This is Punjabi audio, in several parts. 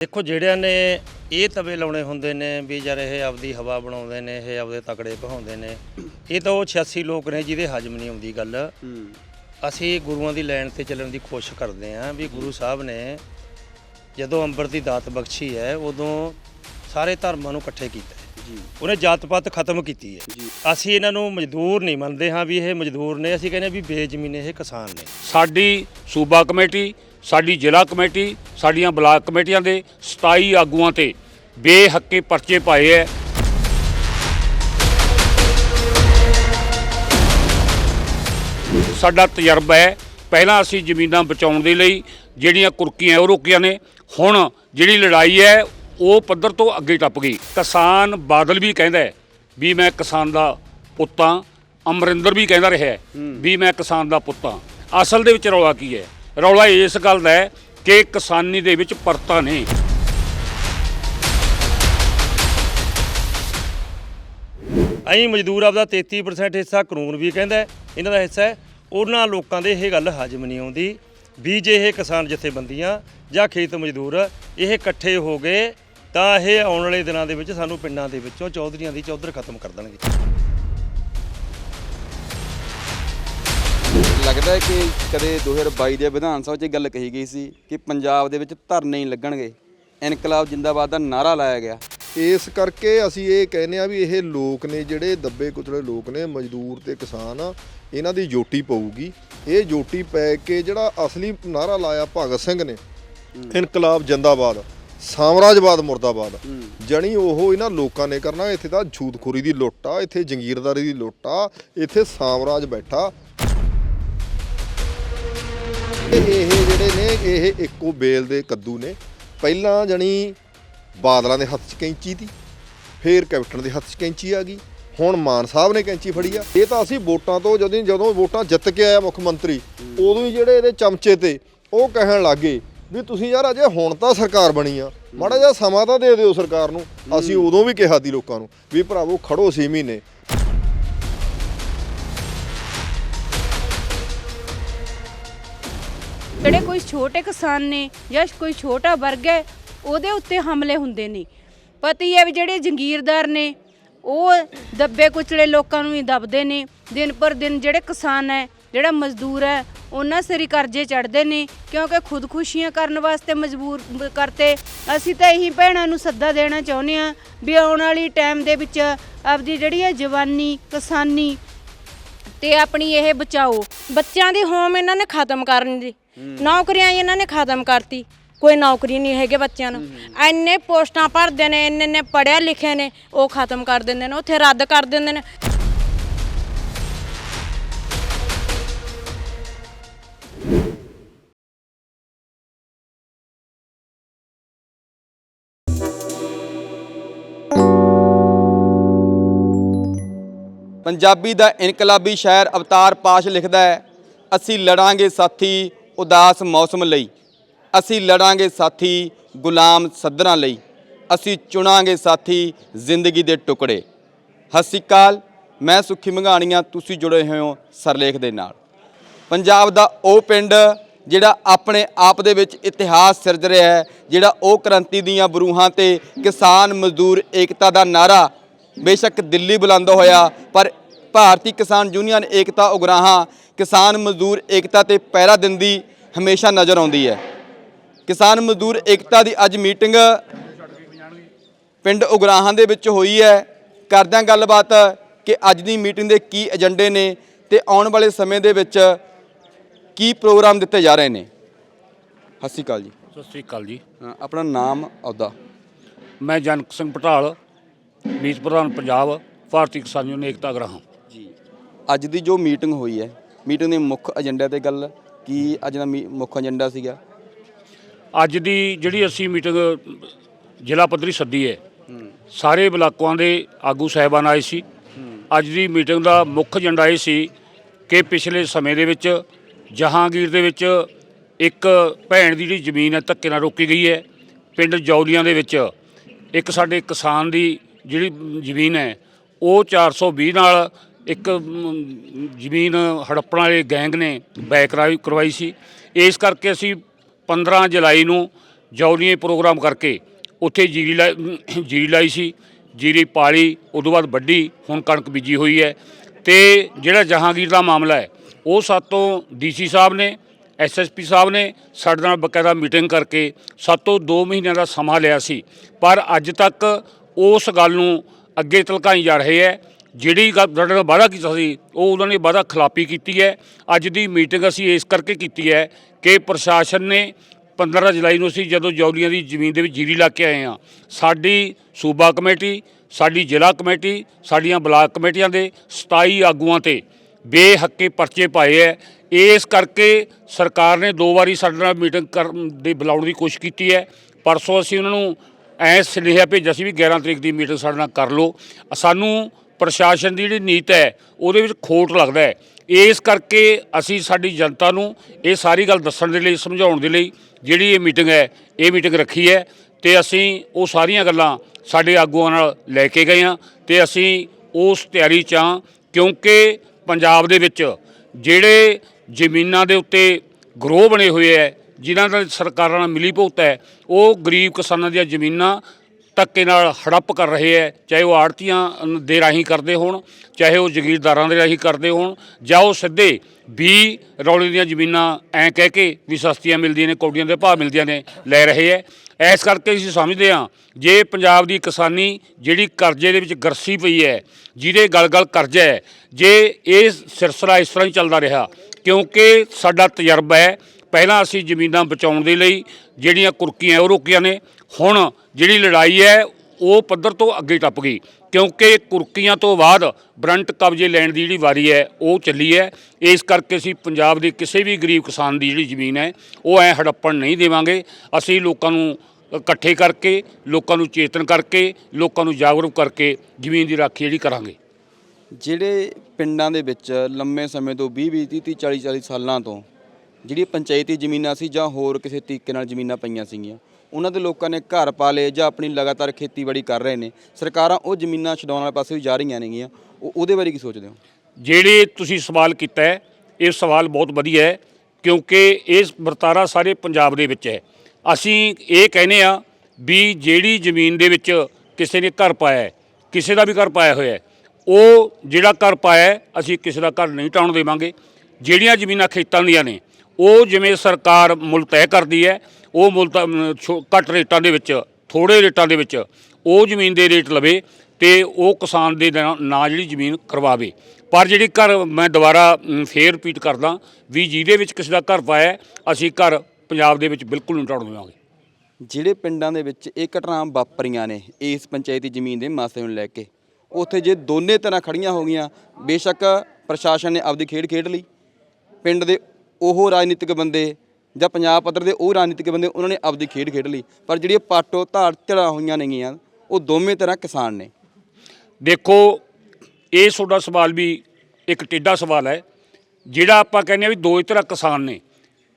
ਦੇਖੋ ਜਿਹੜਿਆਂ ਨੇ ਇਹ ਤਵੇ ਲਾਉਣੇ ਹੁੰਦੇ ਨੇ ਵੀ ਜਰ ਇਹ ਆਪਦੀ ਹਵਾ ਬਣਾਉਂਦੇ ਨੇ ਇਹ ਆਪਦੇ ਤਕੜੇ ਕਹਾਉਂਦੇ ਨੇ ਇਹ ਤਾਂ ਉਹ 86 ਲੋਕ ਨੇ ਜਿਹਦੇ ਹਜਮ ਨਹੀਂ ਆਉਂਦੀ ਗੱਲ। ਅਸੀਂ ਗੁਰੂਆਂ ਦੀ ਲਾਈਨ ਤੇ ਚੱਲਣ ਦੀ ਕੋਸ਼ਿਸ਼ ਕਰਦੇ ਆਂ ਵੀ ਗੁਰੂ ਸਾਹਿਬ ਨੇ ਜਦੋਂ ਅੰਬਰ ਦੀ ਦਾਤ ਬਖਸ਼ੀ ਹੈ ਉਦੋਂ ਸਾਰੇ ਧਰਮਾਂ ਨੂੰ ਇਕੱਠੇ ਕੀਤਾ। ਜੀ। ਉਹਨੇ ਜਾਤ ਪਾਤ ਖਤਮ ਕੀਤੀ ਹੈ। ਜੀ। ਅਸੀਂ ਇਹਨਾਂ ਨੂੰ ਮਜ਼ਦੂਰ ਨਹੀਂ ਮੰਨਦੇ ਹਾਂ ਵੀ ਇਹ ਮਜ਼ਦੂਰ ਨੇ ਅਸੀਂ ਕਹਿੰਦੇ ਵੀ ਬੇਜ਼ਮੀਨ ਇਹ ਕਿਸਾਨ ਨੇ। ਸਾਡੀ ਸੂਬਾ ਕਮੇਟੀ ਸਾਡੀ ਜ਼ਿਲ੍ਹਾ ਕਮੇਟੀ ਸਾਡੀਆਂ ਬਲਾਕ ਕਮੇਟੀਆਂ ਦੇ 27 ਆਗੂਆਂ ਤੇ ਬੇਹੱਕੇ ਪਰਚੇ ਪਾਏ ਐ। ਸਾਡਾ ਤਜਰਬਾ ਹੈ ਪਹਿਲਾਂ ਅਸੀਂ ਜ਼ਮੀਨਾਂ ਬਚਾਉਣ ਦੇ ਲਈ ਜਿਹੜੀਆਂ ਕੁਰਕੀਆਂ ਉਹ ਰੋਕੀਆਂ ਨੇ। ਹੁਣ ਜਿਹੜੀ ਲੜਾਈ ਹੈ ਉਹ ਪੱਧਰ ਤੋਂ ਅੱਗੇ ਟੱਪ ਗਈ। ਕਿਸਾਨ ਬਾਦਲ ਵੀ ਕਹਿੰਦਾ ਹੈ ਵੀ ਮੈਂ ਕਿਸਾਨ ਦਾ ਪੁੱਤਾਂ ਅਮਰਿੰਦਰ ਵੀ ਕਹਿੰਦਾ ਰਿਹਾ ਵੀ ਮੈਂ ਕਿਸਾਨ ਦਾ ਪੁੱਤਾਂ ਅਸਲ ਦੇ ਵਿੱਚ ਰੌਲਾ ਕੀ ਹੈ ਰੌਲਾ ਇਸ ਗੱਲ ਦਾ ਹੈ ਕਿ ਕਿਸਾਨੀ ਦੇ ਵਿੱਚ ਪਰਤਾਂ ਨਹੀਂ ਅਸੀਂ ਮਜ਼ਦੂਰ ਆਪਦਾ 33% ਹਿੱਸਾ ਕਾਨੂੰਨ ਵੀ ਕਹਿੰਦਾ ਇਹਨਾਂ ਦਾ ਹਿੱਸਾ ਹੈ ਉਹਨਾਂ ਲੋਕਾਂ ਦੇ ਇਹ ਗੱਲ ਹਜਮ ਨਹੀਂ ਆਉਂਦੀ ਵੀ ਜੇ ਇਹ ਕਿਸਾਨ ਜਥੇਬੰਦੀਆਂ ਜਾਂ ਖੇਤ ਮਜ਼ਦੂਰ ਇਹ ਇਕੱਠੇ ਹੋ ਗਏ ਤਾਂ ਇਹ ਆਉਣ ਵਾਲੇ ਦਿਨਾਂ ਦੇ ਵਿੱਚ ਸਾਨੂੰ ਪਿੰਡਾਂ ਦੇ ਵਿੱਚੋਂ ਚੌਧਰੀਆਂ ਦੀ ਚੌਧਰ ਖਤਮ ਕਰ ਦੇਣਗੇ। ਲੱਗਦਾ ਹੈ ਕਿ ਕਦੇ 2022 ਦੇ ਵਿਧਾਨ ਸਭਾ 'ਚ ਇਹ ਗੱਲ ਕਹੀ ਗਈ ਸੀ ਕਿ ਪੰਜਾਬ ਦੇ ਵਿੱਚ ਧਰਨੇ ਨਹੀਂ ਲੱਗਣਗੇ। ਇਨਕਲਾਬ ਜਿੰਦਾਬਾਦ ਦਾ ਨਾਰਾ ਲਾਇਆ ਗਿਆ। ਇਸ ਕਰਕੇ ਅਸੀਂ ਇਹ ਕਹਿੰਦੇ ਆ ਵੀ ਇਹ ਲੋਕ ਨੇ ਜਿਹੜੇ ਦੱਬੇ ਕੁਚਲੇ ਲੋਕ ਨੇ ਮਜ਼ਦੂਰ ਤੇ ਕਿਸਾਨ ਆ, ਇਹਨਾਂ ਦੀ ਜੋਟੀ ਪਊਗੀ। ਇਹ ਜੋਟੀ ਪੈ ਕੇ ਜਿਹੜਾ ਅਸਲੀ ਨਾਰਾ ਲਾਇਆ ਭਗਤ ਸਿੰਘ ਨੇ ਇਨਕਲਾਬ ਜਿੰਦਾਬਾਦ ਸਾਮਰਾਜਵਾਦ ਮੁਰਦਾਬਾਦ। ਜਣੀ ਉਹ ਇਹਨਾਂ ਲੋਕਾਂ ਨੇ ਕਰਨਾ ਇੱਥੇ ਤਾਂ ਛੂਤਖੋਰੀ ਦੀ ਲੁੱਟ ਆ ਇੱਥੇ ਜੰਗੀਰਦਾਰੀ ਦੀ ਲੁੱਟ ਆ ਇੱਥੇ ਸਾਮਰਾਜ ਬੈਠਾ। ਇਹ ਜਿਹੜੇ ਨੇ, ਇਹ ਇੱਕੋ ਬੇਲ ਦੇ ਕੱਦੂ ਨੇ। ਪਹਿਲਾਂ ਜਣੀ ਬਾਦਲਾਂ ਦੇ ਹੱਥ 'ਚ ਕੈਂਚੀ ਤੀ ਫੇਰ ਕੈਪਟਨ ਦੇ ਹੱਥ 'ਚ ਕੈਂਚੀ ਆ ਗਈ। ਹੁਣ ਮਾਨ ਸਾਹਿਬ ਨੇ ਕੈਂਚੀ ਫੜੀ ਆ। ਇਹ ਤਾਂ ਅਸੀਂ ਵੋਟਾਂ ਤੋਂ ਜਦੋਂ ਜਦੋਂ ਵੋਟਾਂ ਜਿੱਤ ਕੇ ਆਇਆ ਮੁੱਖ ਮੰਤਰੀ, ਉਦੋਂ ਹੀ ਜਿਹੜੇ ਇਹਦੇ ਚਮਚੇ ਤੇ ਉਹ ਕਹਿਣ ਲੱਗੇ ਵੀ ਤੁਸੀਂ ਯਾਰ ਅਜੇ ਹੁਣ ਤਾਂ ਸਰਕਾਰ ਬਣੀ ਆ। ਮਾੜਾ ਜਿਹਾ ਸਮਾਂ ਤਾਂ ਦੇ ਦਿਓ ਸਰਕਾਰ ਨੂੰ। ਅਸੀਂ ਉਦੋਂ ਵੀ ਕਿਹਾ ਸੀ ਲੋਕਾਂ ਨੂੰ ਵੀ ਭਰਾਵੋ ਖੜੋ 6 ਮਹੀਨੇ। ਜਿਹੜੇ ਕੋਈ ਛੋਟੇ ਕਿਸਾਨ ਨੇ ਜਾਂ ਕੋਈ ਛੋਟਾ ਵਰਗ ਹੈ, ਉਹਦੇ ਉੱਤੇ ਹਮਲੇ ਹੁੰਦੇ ਨੇ। ਪਤੀ ਹੈ ਵੀ ਜਿਹੜੇ ਜੰਗੀਰਦਾਰ ਨੇ, ਉਹ ਦੱਬੇ ਕੁਚਲੇ ਲੋਕਾਂ ਨੂੰ ਹੀ ਦੱਬਦੇ ਨੇ। ਦਿਨ ਪਰ ਦਿਨ ਜਿਹੜੇ ਕਿਸਾਨ ਹੈ, ਜਿਹੜਾ ਮਜ਼ਦੂਰ ਹੈ, ਉਹਨਾਂ ਸਿਰ ਕਰਜ਼ੇ ਚੜਦੇ ਨੇ, ਕਿਉਂਕਿ ਖੁਦਕੁਸ਼ੀਆਂ ਕਰਨ ਵਾਸਤੇ ਮਜਬੂਰ ਕਰਤੇ। ਅਸੀਂ ਤਾਂ ਇਹੀ ਭੈਣਾਂ ਨੂੰ ਸੱਦਾ ਦੇਣਾ ਚਾਹੁੰਦੇ ਆ ਵੀ ਆਉਣ ਵਾਲੀ ਟਾਈਮ ਦੇ ਵਿੱਚ ਆਪਦੀ ਜਿਹੜੀ ਹੈ ਜਵਾਨੀ, ਕਿਸਾਨੀ ਤੇ ਆਪਣੀ ਇਹ ਬਚਾਓ। ਬੱਚਿਆਂ ਦੀ ਹੋਮ ਇਹਨਾਂ ਨੇ ਖਤਮ ਕਰਨ ਦੀ ਨੌਕਰੀਆਂ ਇਹਨਾਂ ਨੇ ਖਤਮ ਕਰਤੀ। ਕੋਈ ਨੌਕਰੀ ਨਹੀਂ ਹੈਗੇ ਬੱਚਿਆਂ ਨੂੰ। ਐਨੇ ਪੋਸਟਾਂ ਭਰਦੇ ਨੇ ਇੰਨੇ ਨੇ ਪੜਿਆ ਲਿਖੇ ਨੇ ਉਹ ਖਤਮ ਕਰ ਦਿੰਦੇ ਨੇ ਉੱਥੇ ਰੱਦ ਕਰ ਦਿੰਦੇ ਨੇ। ਪੰਜਾਬੀ ਦਾ ਇਨਕਲਾਬੀ ਸ਼ਾਇਰ ਅਵਤਾਰ ਪਾਸ਼ ਲਿਖਦਾ ਹੈ ਅਸੀਂ ਲੜਾਂਗੇ ਸਾਥੀ ਉਦਾਸ ਮੌਸਮ ਲਈ। ਅਸੀਂ ਲੜਾਂਗੇ ਸਾਥੀ ਗੁਲਾਮ ਸੱਦਰਾਂ ਲਈ। ਅਸੀਂ ਚੁਣਾਂਗੇ ਸਾਥੀ ਜ਼ਿੰਦਗੀ ਦੇ ਟੁਕੜੇ। ਸਤਿ ਸ਼੍ਰੀ ਅਕਾਲ, ਮੈਂ ਸੁਖੀ ਮੰਘਾਣੀਆਂ, ਤੁਸੀਂ ਜੁੜੇ ਹੋਏ ਹੋ ਸਰਲੇਖ ਦੇ ਨਾਲ। ਪੰਜਾਬ ਦਾ ਉਹ ਪਿੰਡ ਜਿਹੜਾ ਆਪਣੇ ਆਪ ਦੇ ਵਿੱਚ ਇਤਿਹਾਸ ਸਿਰਜ ਰਿਹਾ ਹੈ, ਜਿਹੜਾ ਉਹ ਕ੍ਰਾਂਤੀ ਦੀਆਂ ਬਰੂਹਾਂ ਤੇ ਕਿਸਾਨ ਮਜ਼ਦੂਰ ਏਕਤਾ ਦਾ ਨਾਰਾ ਬੇਸ਼ੱਕ ਦਿੱਲੀ ਬੁਲੰਦ ਹੋਇਆ, ਪਰ ਭਾਰਤੀ ਕਿਸਾਨ ਯੂਨੀਅਨ ਏਕਤਾ ਉਗਰਾਹਾਂ ਕਿਸਾਨ ਮਜ਼ਦੂਰ ਏਕਤਾ ਤੇ ਪਹਿਰਾ ਦਿੰਦੀ ਹਮੇਸ਼ਾ ਨਜ਼ਰ ਆਉਂਦੀ ਹੈ। ਕਿਸਾਨ ਮਜ਼ਦੂਰ ਏਕਤਾ ਦੀ ਅੱਜ ਮੀਟਿੰਗ ਪਿੰਡ ਉਗਰਾਹਾਂ ਦੇ ਵਿੱਚ ਹੋਈ ਹੈ। ਕਰਦੇ ਹਾਂ ਗੱਲਬਾਤ ਕਿ ਅੱਜ ਦੀ ਮੀਟਿੰਗ ਦੇ ਕੀ ਏਜੰਡੇ ਨੇ ਤੇ ਆਉਣ ਵਾਲੇ ਸਮੇਂ ਦੇ ਵਿੱਚ ਕੀ ਪ੍ਰੋਗਰਾਮ ਦਿੱਤੇ ਜਾ ਰਹੇ ਨੇ। ਸਤਿ ਸ਼੍ਰੀ ਅਕਾਲ ਜੀ। ਸਤਿ ਸ੍ਰੀ ਅਕਾਲ ਜੀ। ਆਪਣਾ ਨਾਮ ਅਹੁਦਾ। ਮੈਂ ਜਨਕ ਸਿੰਘ ਪਟਾਲ ਮੀਤ ਪ੍ਰਧਾਨ ਪੰਜਾਬ ਭਾਰਤੀ ਕਿਸਾਨ ਯੂਨੀਅਨ ਏਕਤਾ ਗ੍ਰਾਹਾਂ ਜੀ ਅੱਜ ਦੀ ਜੋ ਮੀਟਿੰਗ ਹੋਈ ਹੈ ਮੀਟਿੰਗ ਦੇ ਮੁੱਖ ਏਜੰਡੇ ਤੇ ਗੱਲ ਕੀ ਅੱਜ ਦਾ ਮੀ- ਮੁੱਖ ਏਜੰਡਾ ਸੀਗਾ? ਅੱਜ ਦੀ ਜਿਹੜੀ ਅਸੀਂ ਮੀਟਿੰਗ ਜ਼ਿਲ੍ਹਾ ਪੱਧਰੀ ਸੱਦੀ ਹੈ ਸਾਰੇ ਬਲਾਕਾਂ ਦੇ ਆਗੂ ਸਾਹਿਬਾਨ ਆਏ ਸੀ। ਅੱਜ ਦੀ ਮੀਟਿੰਗ ਦਾ ਮੁੱਖ ਏਜੰਡਾ ਇਹ ਸੀ ਕਿ ਪਿਛਲੇ ਸਮੇਂ ਦੇ ਵਿੱਚ ਜਹਾਂਗੀਰ ਦੇ ਵਿੱਚ ਇੱਕ ਭੈਣ ਦੀ ਜਿਹੜੀ ਜ਼ਮੀਨ ਹੈ ਧੱਕੇ ਨਾਲ ਰੋਕੀ ਗਈ ਹੈ। ਪਿੰਡ ਜੌਲੀਆਂ ਦੇ ਵਿੱਚ ਇੱਕ ਸਾਡੇ ਕਿਸਾਨ ਦੀ ਜਿਹੜੀ ਜ਼ਮੀਨ ਹੈ ਉਹ 420 ਨਾਲ ਇੱਕ ਜ਼ਮੀਨ ਹੜੱਪਣ ਵਾਲੇ ਗੈਂਗ ਨੇ ਬੈ ਕਰਾਈ, ਕਰਵਾਈ ਸੀ। ਇਸ ਕਰਕੇ ਅਸੀਂ 15 ਜੁਲਾਈ ਨੂੰ ਜੌਲੀਏ ਪ੍ਰੋਗਰਾਮ ਕਰਕੇ ਉੱਥੇ ਜੀਰੀ ਲਾਈ ਜੀਰੀ ਲਾਈ ਸੀ। ਜੀਰੀ ਪਾਲੀ ਉਦੋਂ ਬਾਅਦ ਵੱਢੀ, ਹੁਣ ਕਣਕ ਬੀਜੀ ਹੋਈ ਹੈ। ਤੇ ਜਿਹੜਾ ਜਹਾਂਗੀਰ ਦਾ ਮਾਮਲਾ ਹੈ, ਉਹ ਸਾਤੋਂ ਡੀਸੀ ਸਾਹਿਬ ਨੇ ਐਸਐਸਪੀ ਸਾਹਿਬ ਨੇ ਸਾਡੇ ਨਾਲ ਬਕਾਇਦਾ ਮੀਟਿੰਗ ਕਰਕੇ ਸਾਤੋਂ 2 ਮਹੀਨਿਆਂ ਦਾ ਸਮਾਂ ਲਿਆ ਸੀ। ਪਰ ਅੱਜ ਤੱਕ ਉਸ ਗੱਲ ਨੂੰ ਅੱਗੇ ਤਲਕਾਈ ਜਾ ਰਹੇ ਹੈ। ਜਿਹੜੀ ਗੱਲ ਸਾਡੇ ਨਾਲ ਵਾਅਦਾ ਕੀਤਾ ਸੀ, ਉਹ ਉਹਨਾਂ ਨੇ ਵਾਅਦਾ ਖਿਲਾਫੀ ਕੀਤੀ ਹੈ। ਅੱਜ ਦੀ ਮੀਟਿੰਗ ਅਸੀਂ ਇਸ ਕਰਕੇ ਕੀਤੀ ਹੈ ਕਿ ਪ੍ਰਸ਼ਾਸਨ ਨੇ 15 ਜੁਲਾਈ ਨੂੰ ਅਸੀਂ ਜਦੋਂ ਜੌਲੀਆਂ ਦੀ ਜ਼ਮੀਨ ਦੇ ਵਿੱਚ ਜੀਰੀ ਲਾ ਕੇ ਆਏ ਹਾਂ, ਸਾਡੀ ਸੂਬਾ ਕਮੇਟੀ, ਸਾਡੀ ਜ਼ਿਲ੍ਹਾ ਕਮੇਟੀ, ਸਾਡੀਆਂ ਬਲਾਕ ਕਮੇਟੀਆਂ ਦੇ 27 ਆਗੂਆਂ ਤੇ ਬੇਹੱਕੇ ਪਰਚੇ ਪਾਏ ਹੈ। ਇਸ ਕਰਕੇ ਸਰਕਾਰ ਨੇ ਦੋ ਵਾਰੀ ਸਾਡੇ ਨਾਲ ਮੀਟਿੰਗ ਕਰਨ ਦੀ ਬੁਲਾਉਣ ਦੀ ਕੋਸ਼ਿਸ਼ ਕੀਤੀ ਹੈ। ਪਰਸੋਂ ਅਸੀਂ ਉਹਨਾਂ ਨੂੰ ਐ ਸੁਨੇਹਾ ਭੇਜਿਆ ਸੀ ਵੀ 11 ਤਰੀਕ ਦੀ ਮੀਟਿੰਗ ਸਾਡੇ ਨਾਲ ਕਰ ਲਓ। ਸਾਨੂੰ ਪ੍ਰਸ਼ਾਸਨ ਦੀ ਜਿਹੜੀ ਨੀਤ ਹੈ, ਉਹਦੇ ਵਿੱਚ ਖੋਟ ਲੱਗਦਾ ਹੈ। ਇਸ ਕਰਕੇ ਅਸੀਂ ਸਾਡੀ ਜਨਤਾ ਨੂੰ ਇਹ ਸਾਰੀ ਗੱਲ ਦੱਸਣ ਦੇ ਲਈ, ਸਮਝਾਉਣ ਦੇ ਲਈ ਜਿਹੜੀ ਇਹ ਮੀਟਿੰਗ ਹੈ, ਇਹ ਮੀਟਿੰਗ ਰੱਖੀ ਹੈ ਤੇ ਅਸੀਂ ਉਹ ਸਾਰੀਆਂ ਗੱਲਾਂ ਸਾਡੇ ਆਗੂਆਂ ਨਾਲ ਲੈ ਕੇ ਗਏ ਹਾਂ ਤੇ ਅਸੀਂ ਉਸ ਤਿਆਰੀ 'ਚ ਹਾਂ ਕਿਉਂਕਿ ਪੰਜਾਬ ਦੇ ਵਿੱਚ ਜਿਹੜੇ ਜ਼ਮੀਨਾਂ ਦੇ ਉੱਤੇ ਗਰੋਹ ਬਣੇ ਹੋਏ ਹੈ, ਜਿਨ੍ਹਾਂ ਦਾ ਸਰਕਾਰਾਂ ਨਾਲ ਮਿਲੀ ਭੁਗਤ ਹੈ, ਉਹ ਗਰੀਬ ਕਿਸਾਨਾਂ ਦੀਆਂ ਜ਼ਮੀਨਾਂ ਧੱਕੇ ਨਾਲ ਹੜੱਪ ਕਰ ਰਹੇ ਹੈ, ਚਾਹੇ ਉਹ ਆੜਤੀਆਂ ਦੇ ਰਾਹੀਂ ਕਰਦੇ ਹੋਣ, ਚਾਹੇ ਉਹ ਜ਼ਗੀਰਦਾਰਾਂ ਦੇ ਰਾਹੀਂ ਕਰਦੇ ਹੋਣ, ਜਾਂ ਉਹ ਸਿੱਧੇ ਵੀ ਰੌਲੇ ਦੀਆਂ ਜ਼ਮੀਨਾਂ ਐਂ ਕਹਿ ਕੇ ਵੀ ਸਸਤੀਆਂ ਮਿਲਦੀਆਂ ਨੇ, ਕੌਡੀਆਂ ਦੇ ਭਾਅ ਮਿਲਦੀਆਂ ਨੇ, ਲੈ ਰਹੇ ਹੈ। ਇਸ ਕਰਕੇ ਅਸੀਂ ਸਮਝਦੇ ਹਾਂ, ਜੇ ਪੰਜਾਬ ਦੀ ਕਿਸਾਨੀ ਜਿਹੜੀ ਕਰਜ਼ੇ ਦੇ ਵਿੱਚ ਗਰਸੀ ਪਈ ਹੈ, ਜਿਹਦੇ ਗਲ-ਗਲ ਕਰਜ਼ਾ ਹੈ, ਜੇ ਇਹ ਸਿਲਸਿਲਾ ਇਸ ਤਰ੍ਹਾਂ ਹੀ ਚੱਲਦਾ ਰਿਹਾ, ਕਿਉਂਕਿ ਸਾਡਾ ਤਜਰਬਾ ਹੈ, ਪਹਿਲਾਂ ਅਸੀਂ ਜ਼ਮੀਨਾਂ ਬਚਾਉਣ ਦੇ ਲਈ ਜਿਹੜੀਆਂ ਕੁਰਕੀਆਂ ਉਹ ਰੋਕੀਆਂ ਨੇ, ਹੁਣ ਜਿਹੜੀ ਲੜਾਈ ਹੈ, ਉਹ ਪੱਧਰ ਤੋਂ ਅੱਗੇ ਟੱਪ ਗਈ। ਕਿਉਂਕਿ ਕੁਰਕੀਆਂ ਤੋਂ ਬਾਅਦ ਬਰੰਟ ਕਬਜ਼ੇ ਲੈਣ ਦੀ ਜਿਹੜੀ ਵਾਰੀ ਹੈ, ਉਹ ਚੱਲੀ ਹੈ। ਇਸ ਕਰਕੇ ਅਸੀਂ ਪੰਜਾਬ ਦੇ ਕਿਸੇ ਵੀ ਗਰੀਬ ਕਿਸਾਨ ਦੀ ਜਿਹੜੀ ਜ਼ਮੀਨ ਹੈ, ਉਹ ਐ ਹੜੱਪਣ ਨਹੀਂ ਦੇਵਾਂਗੇ। ਅਸੀਂ ਲੋਕਾਂ ਨੂੰ ਇਕੱਠੇ ਕਰਕੇ, ਲੋਕਾਂ ਨੂੰ ਚੇਤਨ ਕਰਕੇ, ਲੋਕਾਂ ਨੂੰ ਜਾਗਰੂਕ ਕਰਕੇ ਜ਼ਮੀਨ ਦੀ ਰਾਖੀ ਜਿਹੜੀ ਕਰਾਂਗੇ। ਜਿਹੜੇ ਪਿੰਡਾਂ ਦੇ ਵਿੱਚ ਲੰਮੇ ਸਮੇਂ ਤੋਂ 20 20 30 40 40 ਸਾਲਾਂ ਤੋਂ ਜਿਹੜੀ ਪੰਚਾਇਤੀ ਜ਼ਮੀਨਾਂ ਸੀ ਜਾਂ ਹੋਰ ਕਿਸੇ ਤਰੀਕੇ ਨਾਲ ਜ਼ਮੀਨਾਂ ਪਈਆਂ ਸੀਗੀਆਂ ਉਹਨਾਂ ਦੇ ਲੋਕਾਂ ਨੇ ਘਰ ਪਾ ਲਏ ਜਾਂ ਆਪਣੀ ਲਗਾਤਾਰ ਖੇਤੀਬਾੜੀ ਕਰ ਰਹੇ ਨੇ। ਸਰਕਾਰਾਂ ਉਹ ਜ਼ਮੀਨਾਂ ਛਡਾਉਣ ਵਾਲੇ ਪਾਸੇ ਵੀ ਜਾ ਰਹੀਆਂ ਨੇਗੀਆਂ। ਉਹ ਉਹਦੇ ਬਾਰੇ ਕੀ ਸੋਚਦੇ ਹੋ? ਜਿਹੜੇ ਤੁਸੀਂ ਸਵਾਲ ਕੀਤਾ ਹੈ, ਇਹ ਸਵਾਲ ਬਹੁਤ ਵਧੀਆ ਹੈ, ਕਿਉਂਕਿ ਇਹ ਵਰਤਾਰਾ ਸਾਰੇ ਪੰਜਾਬ ਦੇ ਵਿੱਚ ਹੈ। ਅਸੀਂ ਇਹ ਕਹਿੰਦੇ ਆ ਵੀ ਜਿਹੜੀ ਜ਼ਮੀਨ ਦੇ ਵਿੱਚ ਕਿਸੇ ਨੇ ਘਰ ਪਾਇਆ ਕਿਸੇ ਦਾ ਵੀ ਘਰ ਪਾਇਆ ਹੋਇਆ ਉਹ ਜਿਹੜਾ ਘਰ ਪਾਇਆ ਅਸੀਂ ਕਿਸੇ ਦਾ ਘਰ ਨਹੀਂ ਟਾਉਣ ਦੇਵਾਂਗੇ। ਜਿਹੜੀਆਂ ਜ਼ਮੀਨਾਂ ਖੇਤਾਂ ਦੀਆਂ ਨੇ ਉਹ ਜਿਵੇਂ ਸਰਕਾਰ ਮੁੱਲ ਤੈਅ ਕਰਦੀ ਹੈ ਉਹ ਮੁੱਲ ਤਾਂ, ਘੱਟ ਰੇਟਾਂ ਦੇ ਵਿੱਚ ਥੋੜੇ ਰੇਟਾਂ ਦੇ ਵਿੱਚ ਉਹ ਜ਼ਮੀਨ ਦੇ ਰੇਟ ਲਵੇ ਤੇ ਉਹ ਕਿਸਾਨ ਦੇ ਨਾਂ ਜਿਹੜੀ ਜ਼ਮੀਨ ਕਰਵਾਵੇ। ਪਰ ਜਿਹੜੀ ਘਰ ਮੈਂ ਦੁਬਾਰਾ ਅਮ, ਫੇਰ ਰਿਪੀਟ ਕਰਦਾ ਵੀ ਜਿਹਦੇ ਵਿੱਚ ਕਿਸੇ ਦਾ ਘਰ ਪਾਇਆ ਅਸੀਂ ਘਰ ਪੰਜਾਬ ਦੇ ਵਿੱਚ ਬਿਲਕੁਲ ਨਹੀਂ ਢਾਉਣ ਦੇਵਾਂਗੇ। ਜਿਹੜੇ ਪਿੰਡਾਂ ਦੇ ਵਿੱਚ ਇਹ ਘਟਨਾਵਾਂ ਵਾਪਰੀਆਂ ਨੇ ਇਸ ਪੰਚਾਇਤੀ ਜ਼ਮੀਨ ਦੇ ਮਾਸੇ ਨੂੰ ਲੈ ਕੇ ਉੱਥੇ ਜੇ ਦੋਨੇ ਤਰ੍ਹਾਂ ਖੜੀਆਂ ਹੋ ਗਈਆਂ ਬੇਸ਼ੱਕ ਪ੍ਰਸ਼ਾਸਨ ਨੇ ਆਪਦੀ ਖੇਡ ਖੇਡ ਲਈ ਪਿੰਡ ਦੇ ਉਹ ਰਾਜਨੀਤਿਕ ਬੰਦੇ ਜਾਂ ਪੰਜਾਬ ਪੱਧਰ ਦੇ ਉਹ ਰਾਜਨੀਤਿਕ ਬੰਦੇ ਉਹਨਾਂ ਨੇ ਆਪਦੀ ਖੇਡ ਖੇਡ ਲਈ। ਪਰ ਜਿਹੜੀਆਂ ਪਾਟੋ ਧਾੜ ਧੜਾ ਹੋਈਆਂ ਨੇਗੀਆਂ ਉਹ ਦੋਵੇਂ ਤਰ੍ਹਾਂ ਕਿਸਾਨ ਨੇ। ਦੇਖੋ ਇਹ ਤੁਹਾਡਾ ਸਵਾਲ ਵੀ ਇੱਕ ਟੇਢਾ ਸਵਾਲ ਹੈ ਜਿਹੜਾ ਆਪਾਂ ਕਹਿੰਦੇ ਆ ਵੀ ਦੋ ਤਰ੍ਹਾਂ ਕਿਸਾਨ ਨੇ।